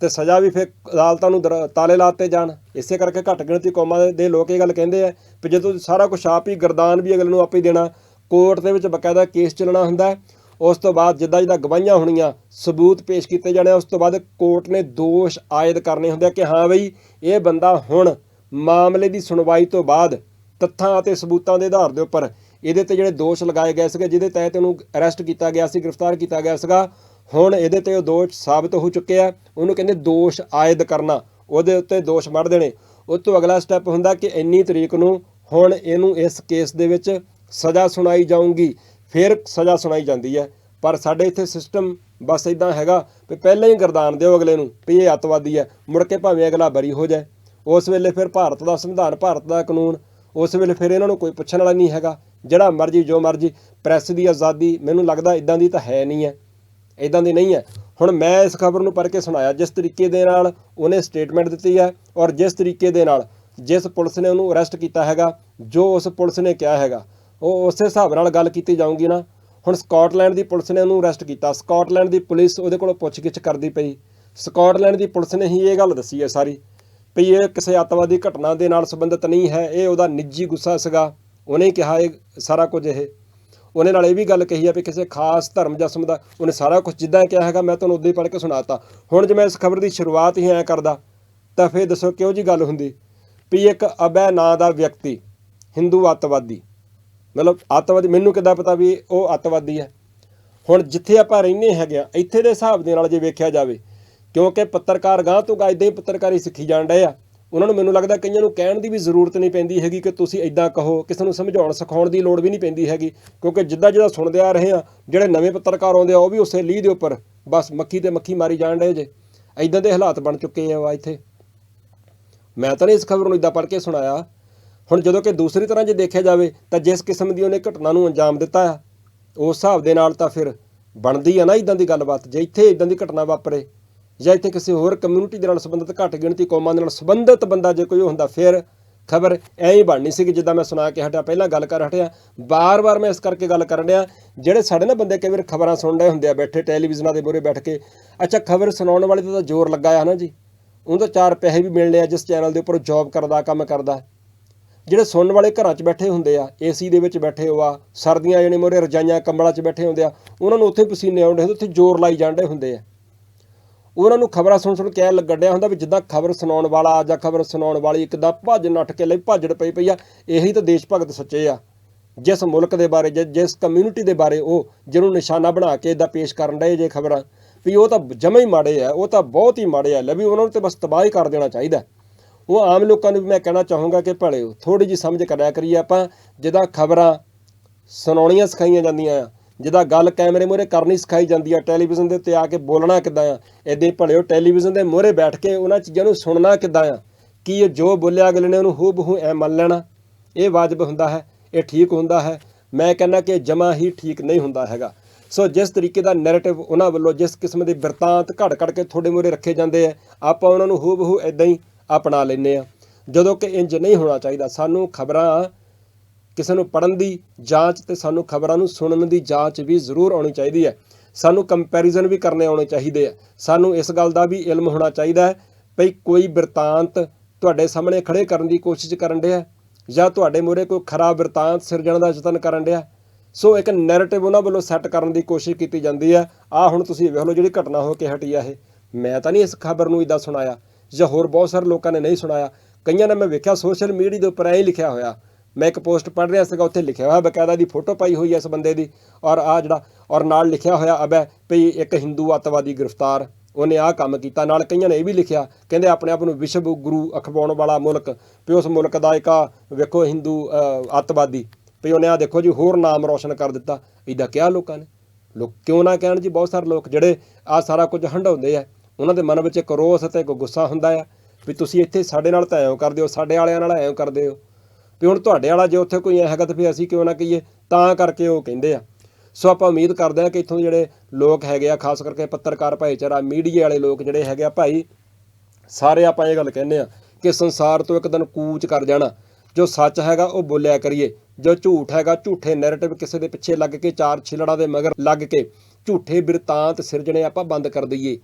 ਤੇ ਸਜ਼ਾ ਵੀ ਫਿਰ ਅਦਾਲਤਾਂ ਨੂੰ ਦਰ- ਤਾਲੇ ਲਾਤੇ ਜਾਣ। ਇਸੇ ਕਰਕੇ ਘੱਟ ਗਿਣਤੀ ਕੌਮਾਂ ਦੇ- ਲੋਕ ਇਹ ਗੱਲ ਕਹਿੰਦੇ ਆ ਕਿ ਜਦੋਂ ਤੁਸੀਂ ਸਾਰਾ ਕੁਝ ਆਪ ਹੀ ਗਰਦਾਨ ਵੀ ਅਗਲੇ ਨੂੰ ਆਪੇ ਹੀ ਦੇਣਾ, ਕੋਰਟ ਦੇ ਵਿੱਚ ਬਕਾਇਦਾ ਕੇਸ ਚੱਲਣਾ ਹੁੰਦਾ ਉਸ ਤੋਂ ਬਾਅਦ ਜਿੱਦਾਂ ਜਿੱਦਾਂ ਗਵਾਹੀਆਂ ਹੋਣੀਆਂ, ਸਬੂਤ ਪੇਸ਼ ਕੀਤੇ ਜਾਣੇ ਉਸ ਤੋਂ ਬਾਅਦ ਕੋਰਟ ਨੇ ਦੋਸ਼ ਆਇਦ ਕਰਨੇ ਹੁੰਦੇ ਆ ਕਿ ਹਾਂ ਬਈ ਇਹ ਬੰਦਾ ਹੁਣ ਮਾਮਲੇ ਦੀ ਸੁਣਵਾਈ ਤੋਂ ਬਾਅਦ ਤੱਥਾਂ ਅਤੇ ਸਬੂਤਾਂ ਦੇ ਆਧਾਰ ਦੇ ਉੱਪਰ ਇਹਦੇ ਤੇ ਜਿਹੜੇ ਦੋਸ਼ ਲਗਾਏ ਗਏ ਸੀਗੇ, ਜਿਹਦੇ ਤਹਿਤ ਇਹਨੂੰ ਅਰੈਸਟ ਕੀਤਾ ਗਿਆ ਸੀ, ਗ੍ਰਿਫਤਾਰ ਕੀਤਾ ਗਿਆ ਸੀਗਾ। ਹੁਣ ਇਹਦੇ ਤੇ ਉਹ ਦੋਸ਼ ਸਾਬਤ ਹੋ ਚੁੱਕੇ ਆ। ਉਹਨੂੰ ਕਹਿੰਦੇ ਦੋਸ਼ ਆਇਦ ਕਰਨਾ। ਉਹਦੇ ਉੱਤੇ ਦੋਸ਼ ਮੜ ਦੇਣੇ। ਉਸ ਤੋਂ ਅਗਲਾ ਸਟੈਪ ਹੁੰਦਾ ਕਿ ਇੰਨੀ ਤਰੀਕ ਨੂੰ ਹੁਣ ਇਹਨੂੰ ਇਸ ਕੇਸ ਦੇ ਵਿੱਚ ਸਜ਼ਾ ਸੁਣਾਈ ਜਾਊਗੀ। ਫਿਰ ਸਜ਼ਾ ਸੁਣਾਈ ਜਾਂਦੀ ਹੈ। ਪਰ ਸਾਡੇ ਇੱਥੇ ਸਿਸਟਮ ਬਸ ਇਦਾਂ ਹੈਗਾ ਵੀ ਪਹਿਲਾਂ ਹੀ ਗਰਦਾਨ ਦਿਓ ਅਗਲੇ ਨੂੰ ਵੀ ਇਹ ਅੱਤਵਾਦੀ ਹੈ। ਮੁੜ ਕੇ ਭਾਵੇਂ ਅਗਲਾ ਬਰੀ ਹੋ ਜਾਏ। ਉਸ ਵੇਲੇ ਫਿਰ ਭਾਰਤ ਦਾ ਸੰਵਿਧਾਨ, ਭਾਰਤ ਦਾ ਕਾਨੂੰਨ ਉਸ ਵੇਲੇ ਫਿਰ ਇਹਨਾਂ ਨੂੰ ਕੋਈ ਪੁੱਛਣ ਵਾਲਾ ਨਹੀਂ ਹੈਗਾ। ਜਿਹੜਾ ਮਰਜ਼ੀ, ਜੋ ਮਰਜ਼ੀ, ਪ੍ਰੈਸ ਦੀ, ਆਜ਼ਾਦੀ, ਮੈਨੂੰ ਲੱਗਦਾ ਇਦਾਂ ਦੀ ਤਾਂ ਹੈ ਨਹੀਂ ਹੈ। ਇਦਾਂ ਦੀ ਨਹੀਂ ਹੈ। ਹੁਣ ਮੈਂ ਇਸ ਖਬਰ ਨੂੰ ਪੜ੍ਹ ਕੇ ਸੁਣਾਇਆ, ਜਿਸ ਤਰੀਕੇ ਦੇ ਨਾਲ ਉਹਨੇ ਸਟੇਟਮੈਂਟ ਦਿੱਤੀ ਹੈ ਔਰ ਜਿਸ ਤਰੀਕੇ ਦੇ ਨਾਲ ਜਿਸ ਪੁਲਿਸ ਨੇ ਉਹਨੂੰ ਅਰੈਸਟ ਕੀਤਾ ਹੈਗਾ, ਜੋ ਉਸ ਪੁਲਿਸ ਨੇ ਕਿਹਾ ਹੈਗਾ, ਉਹ ਉਸੇ ਹਿਸਾਬ ਨਾਲ ਗੱਲ ਕੀਤੀ ਜਾਊਗੀ ਨਾ। ਹੁਣ ਸਕਾਟਲੈਂਡ ਦੀ ਪੁਲਿਸ ਨੇ ਉਹਨੂੰ ਅਰੈਸਟ ਕੀਤਾ। ਸਕਾਟਲੈਂਡ ਦੀ ਪੁਲਿਸ ਉਹਦੇ ਕੋਲੋਂ ਪੁੱਛਗਿੱਛ ਕਰਦੀ ਪਈ। ਸਕਾਟਲੈਂਡ ਦੀ ਪੁਲਿਸ ਨੇ ਹੀ ਇਹ ਗੱਲ ਦੱਸੀ ਹੈ ਸਾਰੀ। ਵੀ ਇਹ ਕਿਸੇ ਅੱਤਵਾਦੀ ਘਟਨਾ ਦੇ ਨਾਲ ਸੰਬੰਧਿਤ ਨਹੀਂ ਹੈ, ਇਹ ਉਹਦਾ ਨਿੱਜੀ ਗੁੱਸਾ ਸੀਗਾ। ਉਹਨੇ ਹੀ ਕਿਹਾ ਇਹ ਸਾਰਾ ਕੁਝ ਇਹ। ਉਹਨੇ ਨਾਲ ਇਹ ਵੀ ਗੱਲ ਕਹੀ ਆ ਵੀ ਕਿਸੇ ਖਾਸ ਧਰਮ ਜਸਮ ਦਾ ਉਹਨੇ ਸਾਰਾ ਕੁਝ ਜਿੱਦਾਂ ਕਿਹਾ ਹੈਗਾ, ਮੈਂ ਤੁਹਾਨੂੰ ਉਦੋਂ ਹੀ ਪੜ੍ਹ ਕੇ ਸੁਣਾਤਾ। ਹੁਣ ਜੇ ਮੈਂ ਇਸ ਖਬਰ ਦੀ ਸ਼ੁਰੂਆਤ ਹੀ ਐਂ ਕਰਦਾ, ਤਾਂ ਫੇਰ ਦੱਸੋ ਕਿਹੋ ਜੀ ਗੱਲ ਹੁੰਦੀ? ਵੀ ਇੱਕ ਅਬੈ ਨਾਂ ਦਾ ਵਿਅਕਤੀ ਹਿੰਦੂ ਅੱਤਵਾਦੀ। ਮਤਲਬ ਅੱਤਵਾਦੀ, ਮੈਨੂੰ ਕਿੱਦਾਂ ਪਤਾ ਵੀ ਉਹ ਅੱਤਵਾਦੀ ਹੈ? ਹੁਣ ਜਿੱਥੇ ਆਪਾਂ ਰਹਿੰਦੇ ਹੈਗੇ ਆ, ਇੱਥੇ ਦੇ ਹਿਸਾਬ ਦੇ ਨਾਲ ਜੇ ਵੇਖਿਆ ਜਾਵੇ ਕਿਉਂਕਿ ਪੱਤਰਕਾਰ ਗਾਂ ਤੋਂ ਗਾਂ ਇਦਾਂ ਹੀ ਪੱਤਰਕਾਰੀ ਸਿੱਖੀ ਜਾਣ ਡਏ ਆ। ਉਹਨਾਂ ਨੂੰ ਮੈਨੂੰ ਲੱਗਦਾ ਕਈਆਂ ਨੂੰ ਕਹਿਣ ਦੀ ਵੀ ਜ਼ਰੂਰਤ ਨਹੀਂ ਪੈਂਦੀ ਹੈਗੀ ਕਿ ਤੁਸੀਂ ਇਦਾਂ ਕਹੋ, ਕਿਸੇ ਨੂੰ ਸਮਝਾਉਣ, ਸਿਖਾਉਣ ਦੀ ਲੋੜ ਵੀ ਨਹੀਂ ਪੈਂਦੀ ਹੈਗੀ। ਕਿਉਂਕਿ ਜਿੱਦਾਂ ਜਿੱਦਾਂ ਸੁਣਦੇ ਆ ਰਹੇ ਆ, ਜਿਹੜੇ ਨਵੇਂ ਪੱਤਰਕਾਰ ਆਉਂਦੇ ਆ, ਉਹ ਵੀ ਉਸੇ ਲੀਹ ਦੇ ਉੱਪਰ ਬਸ ਮੱਖੀ ਤੇ ਮੱਖੀ ਮਾਰੀ ਜਾਣ ਡਏ ਜੇ। ਇਦਾਂ ਦੇ ਹਾਲਾਤ ਬਣ ਚੁੱਕੇ ਆ ਵਾ ਇੱਥੇ। ਮੈਂ ਤਾਂ ਨਹੀਂ ਇਸ ਖਬਰ ਨੂੰ ਇਦਾਂ ਪੜ੍ਹ ਕੇ ਸੁਣਾਇਆ। ਹੁਣ ਜਦੋਂ ਕਿ ਦੂਸਰੀ ਤਰ੍ਹਾਂ ਜੇ ਦੇਖਿਆ ਜਾਵੇ ਤਾਂ ਜਿਸ ਕਿਸਮ ਦੀ ਉਹਨੇ ਘਟਨਾ ਨੂੰ ਅੰਜਾਮ ਦਿੱਤਾ ਆ, ਉਸ ਹਿਸਾਬ ਦੇ ਨਾਲ ਤਾਂ ਫਿਰ ਬਣਦੀ ਆ ਨਾ ਇਦਾਂ ਦੀ ਗੱਲਬਾਤ, ਜੇ ਇੱਥੇ ਇਦਾਂ ਦੀ ਘਟਨਾ ਵਾਪਰੇ। ਜਾਂ ਇੱਥੇ ਕਿਸੇ ਹੋਰ ਕਮਿਊਨਿਟੀ ਦੇ ਨਾਲ ਸੰਬੰਧਿਤ ਘੱਟ ਗਿਣਤੀ ਕੌਮਾਂ ਦੇ ਨਾਲ ਸੰਬੰਧਿਤ ਬੰਦਾ ਜੇ ਕੋਈ ਹੁੰਦਾ, ਫਿਰ ਖਬਰ ਐਂ ਹੀ ਬਣਨੀ ਸੀ ਕਿ ਜਿੱਦਾਂ ਮੈਂ ਸੁਣਾ ਕੇ ਹਟਿਆ, ਪਹਿਲਾਂ ਗੱਲ ਕਰ ਹਟਿਆ। ਬਾਰ-ਬਾਰ ਮੈਂ ਇਸ ਕਰਕੇ ਗੱਲ ਕਰਨ ਰਿਹਾ ਜਿਹੜੇ ਸਾਡੇ ਨਾ ਬੰਦੇ ਕਈ ਵਾਰ ਖਬਰਾਂ ਸੁਣ ਰਹੇ ਹੁੰਦੇ ਆ ਬੈਠੇ ਟੈਲੀਵਿਜ਼ਨਾਂ ਦੇ ਮੂਹਰੇ ਬੈਠ ਕੇ, ਅੱਛਾ, ਖਬਰ ਸੁਣਾਉਣ ਵਾਲੇ ਤੇ ਤਾਂ ਜ਼ੋਰ ਲੱਗਾ ਆ ਨਾ ਜੀ। ਉਹਨੂੰ ਤਾਂ ਚਾਰ ਪੈਸੇ ਵੀ ਮਿਲਣੇ ਆ ਜਿਸ ਚੈਨਲ ਦੇ ਉੱਪਰ ਜੌਬ ਕਰਦਾ, ਕੰਮ ਕਰਦਾ। ਜਿਹੜੇ ਸੁਣਨ ਵਾਲੇ ਘਰਾਂ 'ਚ ਬੈਠੇ ਹੁੰਦੇ ਆ ਏਸੀ ਦੇ ਵਿੱਚ ਬੈਠੇ ਹੋਆ, ਸਰਦੀਆਂ ਜਿਹੜੇ ਮੋਰੇ ਰਜਾਈਆਂ, ਕੰਬਲਾਂ 'ਚ ਬੈਠੇ ਹੁੰਦੇ ਆ, ਉਹਨਾਂ ਨੂੰ ਉੱਥੇ ਪਸੀਨੇ ਆਉਂਦੇ ਹੁੰਦੇ, ਉੱਥੇ ਜ਼ੋਰ ਲਾਈ ਜਾਂਦੇ ਹੁੰਦੇ ਆ। ਉਹਨਾਂ ਨੂੰ ਖਬਰਾਂ ਸੁਣ ਸੁਣ ਕੇ ਐਂ ਲੱਗਣ ਡਿਆ ਹੁੰਦਾ ਵੀ ਜਿੱਦਾਂ ਖਬਰ ਸੁਣਾਉਣ ਵਾਲਾ ਜਾਂ ਖਬਰ ਸੁਣਾਉਣ ਵਾਲੀ ਇੱਕਦਾਂ ਭੱਜ ਨੱਠ ਕੇ ਲਈ ਭਾਜੜ ਪਈ ਪਈ ਆ, ਇਹੀ ਤਾਂ ਦੇਸ਼ ਭਗਤ ਸੱਚੇ ਆ। ਜਿਸ ਮੁਲਕ ਦੇ ਬਾਰੇ, ਜਿ- ਜਿਸ ਕਮਿਊਨਿਟੀ ਦੇ ਬਾਰੇ ਉਹ, ਜਿਹਨੂੰ ਨਿਸ਼ਾਨਾ ਬਣਾ ਕੇ ਇਦਾਂ ਪੇਸ਼ ਕਰਨ ਡਏ ਜੇ ਖਬਰਾਂ, ਵੀ ਉਹ ਤਾਂ ਜਮਾ ਹੀ ਮਾੜੇ ਆ, ਉਹ ਤਾਂ ਬਹੁਤ ਹੀ ਮਾੜੇ ਆ ਲਵੀ ਉਹਨਾਂ ਨੂੰ ਤੇ ਬਸ ਤਬਾਹ ਕਰ ਦੇਣਾ ਚਾਹੀਦਾ। ਉਹ ਆਮ ਲੋਕਾਂ ਨੂੰ ਵੀ ਮੈਂ ਕਹਿਣਾ ਚਾਹੂੰਗਾ ਕਿ ਭਲਿਓ ਥੋੜੀ ਜੀ ਸਮਝ ਕਰਿਆ ਕਰੀਏ ਆਪਾਂ ਜਿਹਦਾ ਖਬਰਾਂ ਸੁਣਾਉਣੀਆਂ ਸਿਖਾਈਆਂ ਜਾਂਦੀਆਂ ਆ ਜਿਹਦਾ ਗੱਲ ਕੈਮਰੇ ਮੂਹਰੇ ਕਰਨੀ ਸਿਖਾਈ ਜਾਂਦੀ ਆ ਟੈਲੀਵਿਜ਼ਨ ਦੇ ਉੱਤੇ ਆ ਕੇ ਬੋਲਣਾ ਕਿੱਦਾਂ ਆ? ਇਦਾਂ ਹੀ ਭਲਿਓ ਟੈਲੀਵਿਜ਼ਨ ਦੇ ਮੂਹਰੇ ਬੈਠ ਕੇ ਉਹਨਾਂ ਚੀਜ਼ਾਂ ਨੂੰ ਸੁਣਨਾ ਕਿੱਦਾਂ ਆ? ਕੀ ਇਹ ਜੋ ਬੋਲਿਆ ਅਗਲੇ ਨੇ ਉਹਨੂੰ ਹੂ ਬਹੂ ਐ ਮੰਨ ਲੈਣਾ? ਇਹ ਵਾਜਬ ਹੁੰਦਾ ਹੈ, ਇਹ ਠੀਕ ਹੁੰਦਾ ਹੈ। ਮੈਂ ਕਹਿੰਦਾ ਕਿ ਜਮਾ ਹੀ ਠੀਕ ਨਹੀਂ ਹੁੰਦਾ ਹੈਗਾ। ਸੋ ਜਿਸ ਤਰੀਕੇ ਦਾ ਨੈਰੇਟਿਵ ਉਹਨਾਂ ਵੱਲੋਂ ਜਿਸ ਕਿਸਮ ਦੇ ਬਿਰਤਾਂਤ ਘੜ ਘੜ ਕੇ ਤੁਹਾਡੇ ਮੂਹਰੇ ਰੱਖੇ ਜਾਂਦੇ ਆ, ਆਪਾਂ ਉਹਨਾਂ ਨੂੰ ਹੂ ਬਹੂ ਇਦਾਂ ਹੀ ਅਪਣਾ ਲੈਂਦੇ ਆ। ਜਦੋਂ ਕਿ ਇੰਜ ਨਹੀਂ ਹੋਣਾ ਚਾਹੀਦਾ, ਸਾਨੂੰ ਖਬਰਾਂ ਕਿਸੇ ਨੂੰ ਪੜਨ ਦੀ ਜਾਂਚ ਤੇ ਸਾਨੂੰ ਖਬਰਾਂ ਨੂੰ ਸੁਣਨ ਦੀ ਜਾਂਚ ਵੀ ਜ਼ਰੂਰ ਆਉਣੀ ਚਾਹੀਦੀ ਹੈ। ਸਾਨੂੰ ਕੰਪੈਰੀਜ਼ਨ ਵੀ ਕਰਨੇ ਆਉਣੇ ਚਾਹੀਦੇ ਆ ਸਾਨੂੰ ਇਸ ਗੱਲ ਦਾ ਵੀ ਇਲਮ ਹੋਣਾ ਚਾਹੀਦਾ ਹੈ ਭਈ ਕੋਈ ਬਿਰਤਾਂਤ ਤੁਹਾਡੇ ਸਾਹਮਣੇ ਖੜੇ ਕਰਨ ਦੀ ਕੋਸ਼ਿਸ਼ ਕਰਨ ਡਿਆ ਜਾਂ ਤੁਹਾਡੇ ਮੂਹਰੇ ਕੋਈ ਖਰਾਬ ਬਿਰਤਾਂਤ ਸਿਰਜਣ ਦਾ ਯਤਨ ਕਰਨ ਡਿਆ ਸੋ ਇੱਕ ਨੈਰੇਟਿਵ ਉਹਨਾਂ ਵੱਲੋਂ ਸੈੱਟ ਕਰਨ ਦੀ ਕੋਸ਼ਿਸ਼ ਕੀਤੀ ਜਾਂਦੀ ਹੈ। ਆ ਹੁਣ ਤੁਸੀਂ ਵੇਖ ਲਓ ਜਿਹੜੀ ਘਟਨਾ ਹੋ ਕੇ ਹਟੀ ਆ ਇਹ। ਮੈਂ ਤਾਂ ਨਹੀਂ ਇਸ ਖਬਰ ਨੂੰ ਇਦਾਂ ਸੁਣਾਇਆ ਜਾਂ ਹੋਰ ਬਹੁਤ ਸਾਰੇ ਲੋਕਾਂ ਨੇ ਨਹੀਂ ਸੁਣਾਇਆ। ਕਈਆਂ ਨੇ ਮੈਂ ਵੇਖਿਆ ਸੋਸ਼ਲ ਮੀਡੀਆ ਦੇ ਉੱਪਰ ਐਂ ਹੀ ਲਿਖਿਆ ਹੋਇਆ। ਮੈਂ ਇੱਕ ਪੋਸਟ ਪੜ੍ਹ ਰਿਹਾ ਸੀਗਾ ਉੱਥੇ ਲਿਖਿਆ ਹੋਇਆ ਬਕਾਇਦਾ ਦੀ ਫੋਟੋ ਪਾਈ ਹੋਈ ਹੈ ਇਸ ਬੰਦੇ ਦੀ ਔਰ ਆ ਜਿਹੜਾ ਔਰ ਨਾਲ ਲਿਖਿਆ ਹੋਇਆ ਅਬੈ ਭਈ ਇੱਕ ਹਿੰਦੂ ਅੱਤਵਾਦੀ ਗ੍ਰਿਫਤਾਰ ਉਹਨੇ ਆਹ ਕੰਮ ਕੀਤਾ। ਨਾਲ ਕਈਆਂ ਨੇ ਇਹ ਵੀ ਲਿਖਿਆ ਕਹਿੰਦੇ ਆਪਣੇ ਆਪ ਨੂੰ ਵਿਸ਼ਵ ਗੁਰੂ ਅਖਵਾਉਣ ਵਾਲਾ ਮੁਲਕ ਵੀ ਉਸ ਮੁਲਕ ਦਾ ਇੱਕ ਆਹ ਵੇਖੋ ਹਿੰਦੂ ਅਹ, ਅੱਤਵਾਦੀ ਵੀ ਉਹਨੇ ਆ ਦੇਖੋ ਜੀ ਹੋਰ ਨਾਮ ਰੋਸ਼ਨ ਕਰ ਦਿੱਤਾ। ਇਦਾਂ ਕਿਹਾ ਲੋਕਾਂ ਨੇ? ਲੋਕ ਕਿਉਂ ਨਾ ਕਹਿਣ ਜੀ ਬਹੁਤ ਸਾਰੇ ਲੋਕ ਜਿਹੜੇ ਆ ਸਾਰਾ ਕੁਝ ਹੰਡਾਉਂਦੇ ਆ ਉਹਨਾਂ ਦੇ ਮਨ ਵਿੱਚ ਇੱਕ ਰੋਸ ਅਤੇ ਇੱਕ ਗੁੱਸਾ ਹੁੰਦਾ ਆ ਵੀ ਤੁਸੀਂ ਇੱਥੇ ਸਾਡੇ ਨਾਲ ਤਾਂ ਐਂ ਕਰਦੇ ਹੋ ਸਾਡੇ ਵਾਲਿਆਂ ਨਾਲ ਐਂ ਕਰਦੇ ਹੋ। ਵੀ ਹੁਣ ਤੁਹਾਡੇ ਵਾਲਾ ਜੇ ਉੱਥੇ ਕੋਈ ਐ ਹੈਗਾ ਤਾਂ ਫਿਰ ਅਸੀਂ ਕਿਉਂ ਨਾ ਕਹੀਏ? ਤਾਂ ਕਰਕੇ ਉਹ ਕਹਿੰਦੇ ਆ। ਸੋ ਆਪਾਂ ਉਮੀਦ ਕਰਦੇ ਹਾਂ ਕਿ ਇੱਥੋਂ ਜਿਹੜੇ ਲੋਕ ਹੈਗੇ ਆ, ਖਾਸ ਕਰਕੇ ਪੱਤਰਕਾਰ ਭਾਈਚਾਰਾ, ਮੀਡੀਆ ਵਾਲੇ ਲੋਕ ਜਿਹੜੇ ਹੈਗੇ ਆ ਭਾਈ, ਸਾਰੇ ਆਪਾਂ ਇਹ ਗੱਲ ਕਹਿੰਦੇ ਆ ਕਿ ਸੰਸਾਰ ਤੋਂ ਇੱਕ ਦਿਨ ਕੂਚ ਕਰ ਜਾਣਾ। ਜੋ ਸੱਚ ਹੈਗਾ ਉਹ ਬੋਲਿਆ ਕਰੀਏ। ਜੋ ਝੂਠ ਹੈਗਾ, ਝੂਠੇ ਨੈਰੇਟਿਵ ਕਿਸੇ ਦੇ ਪਿੱਛੇ ਲੱਗ ਕੇ, ਚਾਰ ਛਿਲੜਾ ਦੇ ਮਗਰ ਲੱਗ ਕੇ, ਝੂਠੇ ਬਿਰਤਾਂਤ ਸਿਰਜਣੇ ਆਪਾਂ ਬੰਦ ਕਰ ਦਈਏ।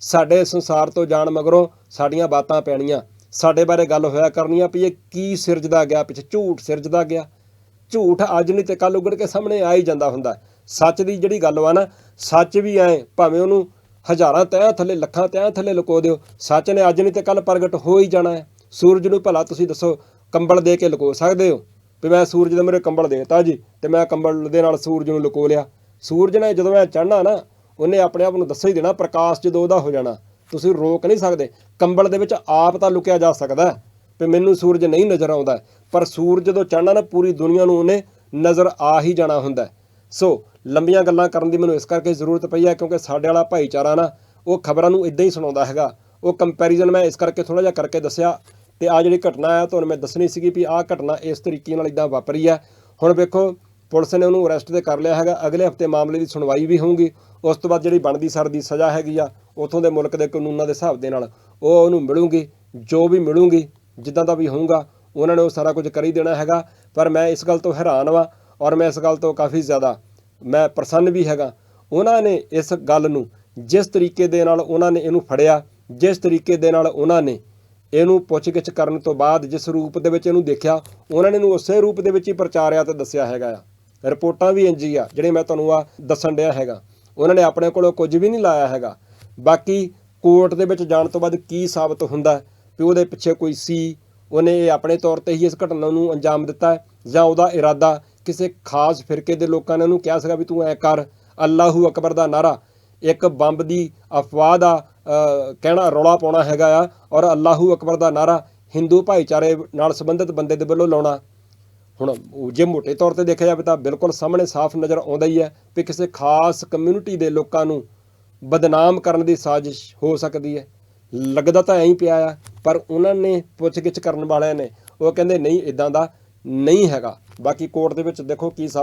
ਸਾਡੇ ਸੰਸਾਰ ਤੋਂ ਜਾਣ ਮਗਰੋਂ ਸਾਡੀਆਂ ਬਾਤਾਂ ਪੈਣੀਆਂ। ਸਾਡੇ ਬਾਰੇ ਗੱਲ ਹੋਇਆ ਕਰਨੀ ਆ ਵੀ ਇਹ ਕੀ ਸਿਰਜਦਾ ਗਿਆ, ਪਿੱਛੇ ਝੂਠ ਸਿਰਜਦਾ ਗਿਆ। ਝੂਠ ਅੱਜ ਨਹੀਂ ਤੇ ਕੱਲ ਉਗੜ ਕੇ ਸਾਹਮਣੇ ਆ ਹੀ ਜਾਂਦਾ ਹੁੰਦਾ। ਸੱਚ ਦੀ ਜਿਹੜੀ ਗੱਲ ਵਾ ਨਾ, ਸੱਚ ਵੀ ਐ, ਭਾਵੇਂ ਉਹਨੂੰ ਹਜ਼ਾਰਾਂ ਤਹਿ ਥੱਲੇ, ਲੱਖਾਂ ਤਹਿ ਥੱਲੇ ਲੁਕੋ ਦਿਓ, ਸੱਚ ਨੇ ਅੱਜ ਨਹੀਂ ਤੇ ਕੱਲ ਪ੍ਰਗਟ ਹੋ ਹੀ ਜਾਣਾ ਹੈ। ਸੂਰਜ ਨੂੰ ਭਲਾ ਤੁਸੀਂ ਦੱਸੋ, ਕੰਬਲ ਦੇ ਕੇ ਲੁਕੋ ਸਕਦੇ ਹੋ? ਵੀ ਮੈਂ ਸੂਰਜ ਦੇ ਮੇਰੇ ਕੰਬਲ ਦੇਤਾ ਜੀ, ਤੇ ਮੈਂ ਕੰਬਲ ਦੇ ਨਾਲ ਸੂਰਜ ਨੂੰ ਲੁਕੋ ਲਿਆ। ਸੂਰਜ ਨੇ ਜਦੋਂ ਮੈਂ ਚੜ੍ਹਨਾ ਨਾ, ਉਹਨੇ ਆਪਣੇ ਆਪ ਨੂੰ ਦੱਸ ਹੀ ਦੇਣਾ, ਪ੍ਰਕਾਸ਼ ਜਦੋਂ ਉਹਦਾ ਹੋ ਜਾਣਾ। ਤੁਸੀਂ ਰੋਕ ਨਹੀਂ ਸਕਦੇ। ਕੰਬਲ ਦੇ ਵਿੱਚ ਆਪ ਤਾਂ ਲੁਕਿਆ ਜਾ ਸਕਦਾ ਹੈ, ਵੀ ਮੈਨੂੰ ਸੂਰਜ ਨਹੀਂ ਨਜ਼ਰ ਆਉਂਦਾ ਪਰ ਸੂਰਜ ਜਦੋਂ ਚੜ੍ਹਨਾ ਨਾ ਪੂਰੀ ਦੁਨੀਆ ਨੂੰ ਉਹਨੇ ਨਜ਼ਰ ਆ ਹੀ ਜਾਣਾ ਹੁੰਦਾ ਸੋ ਲੰਬੀਆਂ ਗੱਲਾਂ ਕਰਨ ਦੀ ਮੈਨੂੰ ਇਸ ਕਰਕੇ ਜ਼ਰੂਰਤ ਪਈ ਹੈ, ਕਿਉਂਕਿ ਸਾਡੇ ਵਾਲਾ ਭਾਈਚਾਰਾ ਨਾ ਉਹ ਖਬਰਾਂ ਨੂੰ ਇਦਾਂ ਹੀ ਸੁਣਾਉਂਦਾ ਹੈਗਾ। ਉਹ ਕੰਪੈਰੀਜ਼ਨ ਮੈਂ ਇਸ ਕਰਕੇ ਥੋੜਾ ਜਿਹਾ ਕਰਕੇ ਦੱਸਿਆ ਤੇ ਆ ਜਿਹੜੀ ਘਟਨਾ ਹੈ ਤੁਹਾਨੂੰ ਮੈਂ ਦੱਸਣੀ ਸੀਗੀ ਵੀ ਆਹ ਘਟਨਾ ਇਸ ਤਰੀਕੇ ਨਾਲ ਇਦਾਂ ਵਾਪਰੀ ਹੈ। ਹੁਣ ਵੇਖੋ ਪੁਲਿਸ ਨੇ ਉਹਨੂੰ ਅਰੈਸਟ ਤੇ ਕਰ ਲਿਆ ਹੈਗਾ। ਅਗਲੇ ਹਫ਼ਤੇ ਮਾਮਲੇ ਦੀ ਸੁਣਵਾਈ ਵੀ ਹੋਊਗੀ। ਉਸ ਤੋਂ ਬਾਅਦ ਜਿਹੜੀ ਬਣਦੀ ਸਰਦੀ ਸਜ਼ਾ ਹੈਗੀ ਆ, ਉਥੋਂ ਦੇ ਮੁਲਕ ਦੇ ਕਾਨੂੰਨਾਂ ਦੇ ਹਿਸਾਬ ਦੇ ਨਾਲ ਉਹ ਉਹਨੂੰ ਮਿਲੂਗੀ, ਜੋ ਵੀ ਮਿਲੂਗੀ, ਜਿੱਦਾਂ ਦਾ ਵੀ ਹੋਊਗਾ, ਉਹਨਾਂ ਨੇ ਉਹ ਸਾਰਾ ਕੁਝ ਕਰ ਹੀ ਦੇਣਾ ਹੈਗਾ। ਪਰ ਮੈਂ ਇਸ ਗੱਲ ਤੋਂ ਹੈਰਾਨ ਵਾਂ ਔਰ ਮੈਂ ਇਸ ਗੱਲ ਤੋਂ ਕਾਫੀ ਜ਼ਿਆਦਾ, ਮੈਂ ਪ੍ਰਸੰਨ ਵੀ ਹੈਗਾ। ਉਹਨਾਂ ਨੇ ਇਸ ਗੱਲ ਨੂੰ ਜਿਸ ਤਰੀਕੇ ਦੇ ਨਾਲ ਉਹਨਾਂ ਨੇ ਇਹਨੂੰ ਫੜਿਆ, ਜਿਸ ਤਰੀਕੇ ਦੇ ਨਾਲ ਉਹਨਾਂ ਨੇ ਇਹਨੂੰ ਪੁੱਛਗਿੱਛ ਕਰਨ ਤੋਂ ਬਾਅਦ ਜਿਸ ਰੂਪ ਦੇ ਵਿੱਚ ਇਹਨੂੰ ਦੇਖਿਆ, ਉਹਨਾਂ ਨੇ ਇਹਨੂੰ ਉਸੇ ਰੂਪ ਦੇ ਵਿੱਚ ਹੀ ਪ੍ਰਚਾਰਿਆ ਤੇ ਦੱਸਿਆ ਹੈਗਾ ਆ। ਰਿਪੋਰਟਾਂ ਵੀ ਇੰਜ ਹੀ ਆ, ਜਿਹੜੇ ਮੈਂ ਤੁਹਾਨੂੰ ਆ ਦੱਸਣ ਡਿਆ ਹੈਗਾ। ਉਹਨਾਂ ਨੇ ਆਪਣੇ ਕੋਲੋਂ ਕੁਝ ਵੀ ਨਹੀਂ ਲਾਇਆ ਹੈਗਾ। ਬਾਕੀ ਕੋਰਟ ਦੇ ਵਿੱਚ ਜਾਣ ਤੋਂ ਬਾਅਦ ਕੀ ਸਾਬਤ ਹੁੰਦਾ, ਵੀ ਉਹਦੇ ਪਿੱਛੇ ਕੋਈ ਸੀ, ਉਹਨੇ ਆਪਣੇ ਤੌਰ ਤੇ ਹੀ ਇਸ ਘਟਨਾ ਨੂੰ ਅੰਜਾਮ ਦਿੱਤਾ ਜਾਂ ਉਹਦਾ ਇਰਾਦਾ ਕਿਸੇ ਖਾਸ ਫਿਰਕੇ ਦੇ ਲੋਕਾਂ ਨੇ ਉਹਨੂੰ ਕਿਹਾ ਸੀਗਾ ਵੀ ਤੂੰ ਐ ਕਰ, ਅੱਲਾਹੂ ਅਕਬਰ ਦਾ ਨਾਰਾ। ਇੱਕ ਬੰਬ ਦੀ ਅਫਵਾਹ ਦਾ ਕਹਿਣਾ ਰੌਲਾ ਪਾਉਣਾ ਹੈਗਾ ਆ, ਔਰ ਅੱਲਾਹੂ ਅਕਬਰ ਦਾ ਨਾਰਾ ਹਿੰਦੂ ਭਾਈਚਾਰੇ ਨਾਲ ਸੰਬੰਧਿਤ ਬੰਦੇ ਦੇ ਵੱਲੋਂ ਲਾਉਣਾ। ਹੁਣ ਜੇ ਮੋਟੇ ਤੌਰ ਤੇ ਦੇਖਿਆ ਜਾਵੇ ਤਾਂ ਬਿਲਕੁਲ ਸਾਹਮਣੇ ਸਾਫ਼ ਨਜ਼ਰ ਆਉਂਦਾ ਹੀ ਹੈ ਵੀ ਕਿਸੇ ਖਾਸ ਕਮਿਊਨਿਟੀ ਦੇ ਲੋਕਾਂ ਨੂੰ ਬਦਨਾਮ ਕਰਨ ਦੀ ਸਾਜ਼ਿਸ਼ ਹੋ ਸਕਦੀ ਹੈ। ਲੱਗਦਾ ਤਾਂ ਐਂ ਹੀ ਪਿਆ ਆ, ਪਰ ਉਹਨਾਂ ਨੇ ਪੁੱਛਗਿੱਛ ਕਰਨ ਵਾਲਿਆਂ ਨੇ ਉਹ ਕਹਿੰਦੇ, ਨਹੀਂ ਇਦਾਂ ਦਾ ਨਹੀਂ ਹੈਗਾ। ਬਾਕੀ ਕੋਰਟ ਦੇ ਵਿੱਚ ਦੇਖੋ ਕੀ ਸਾਬਤ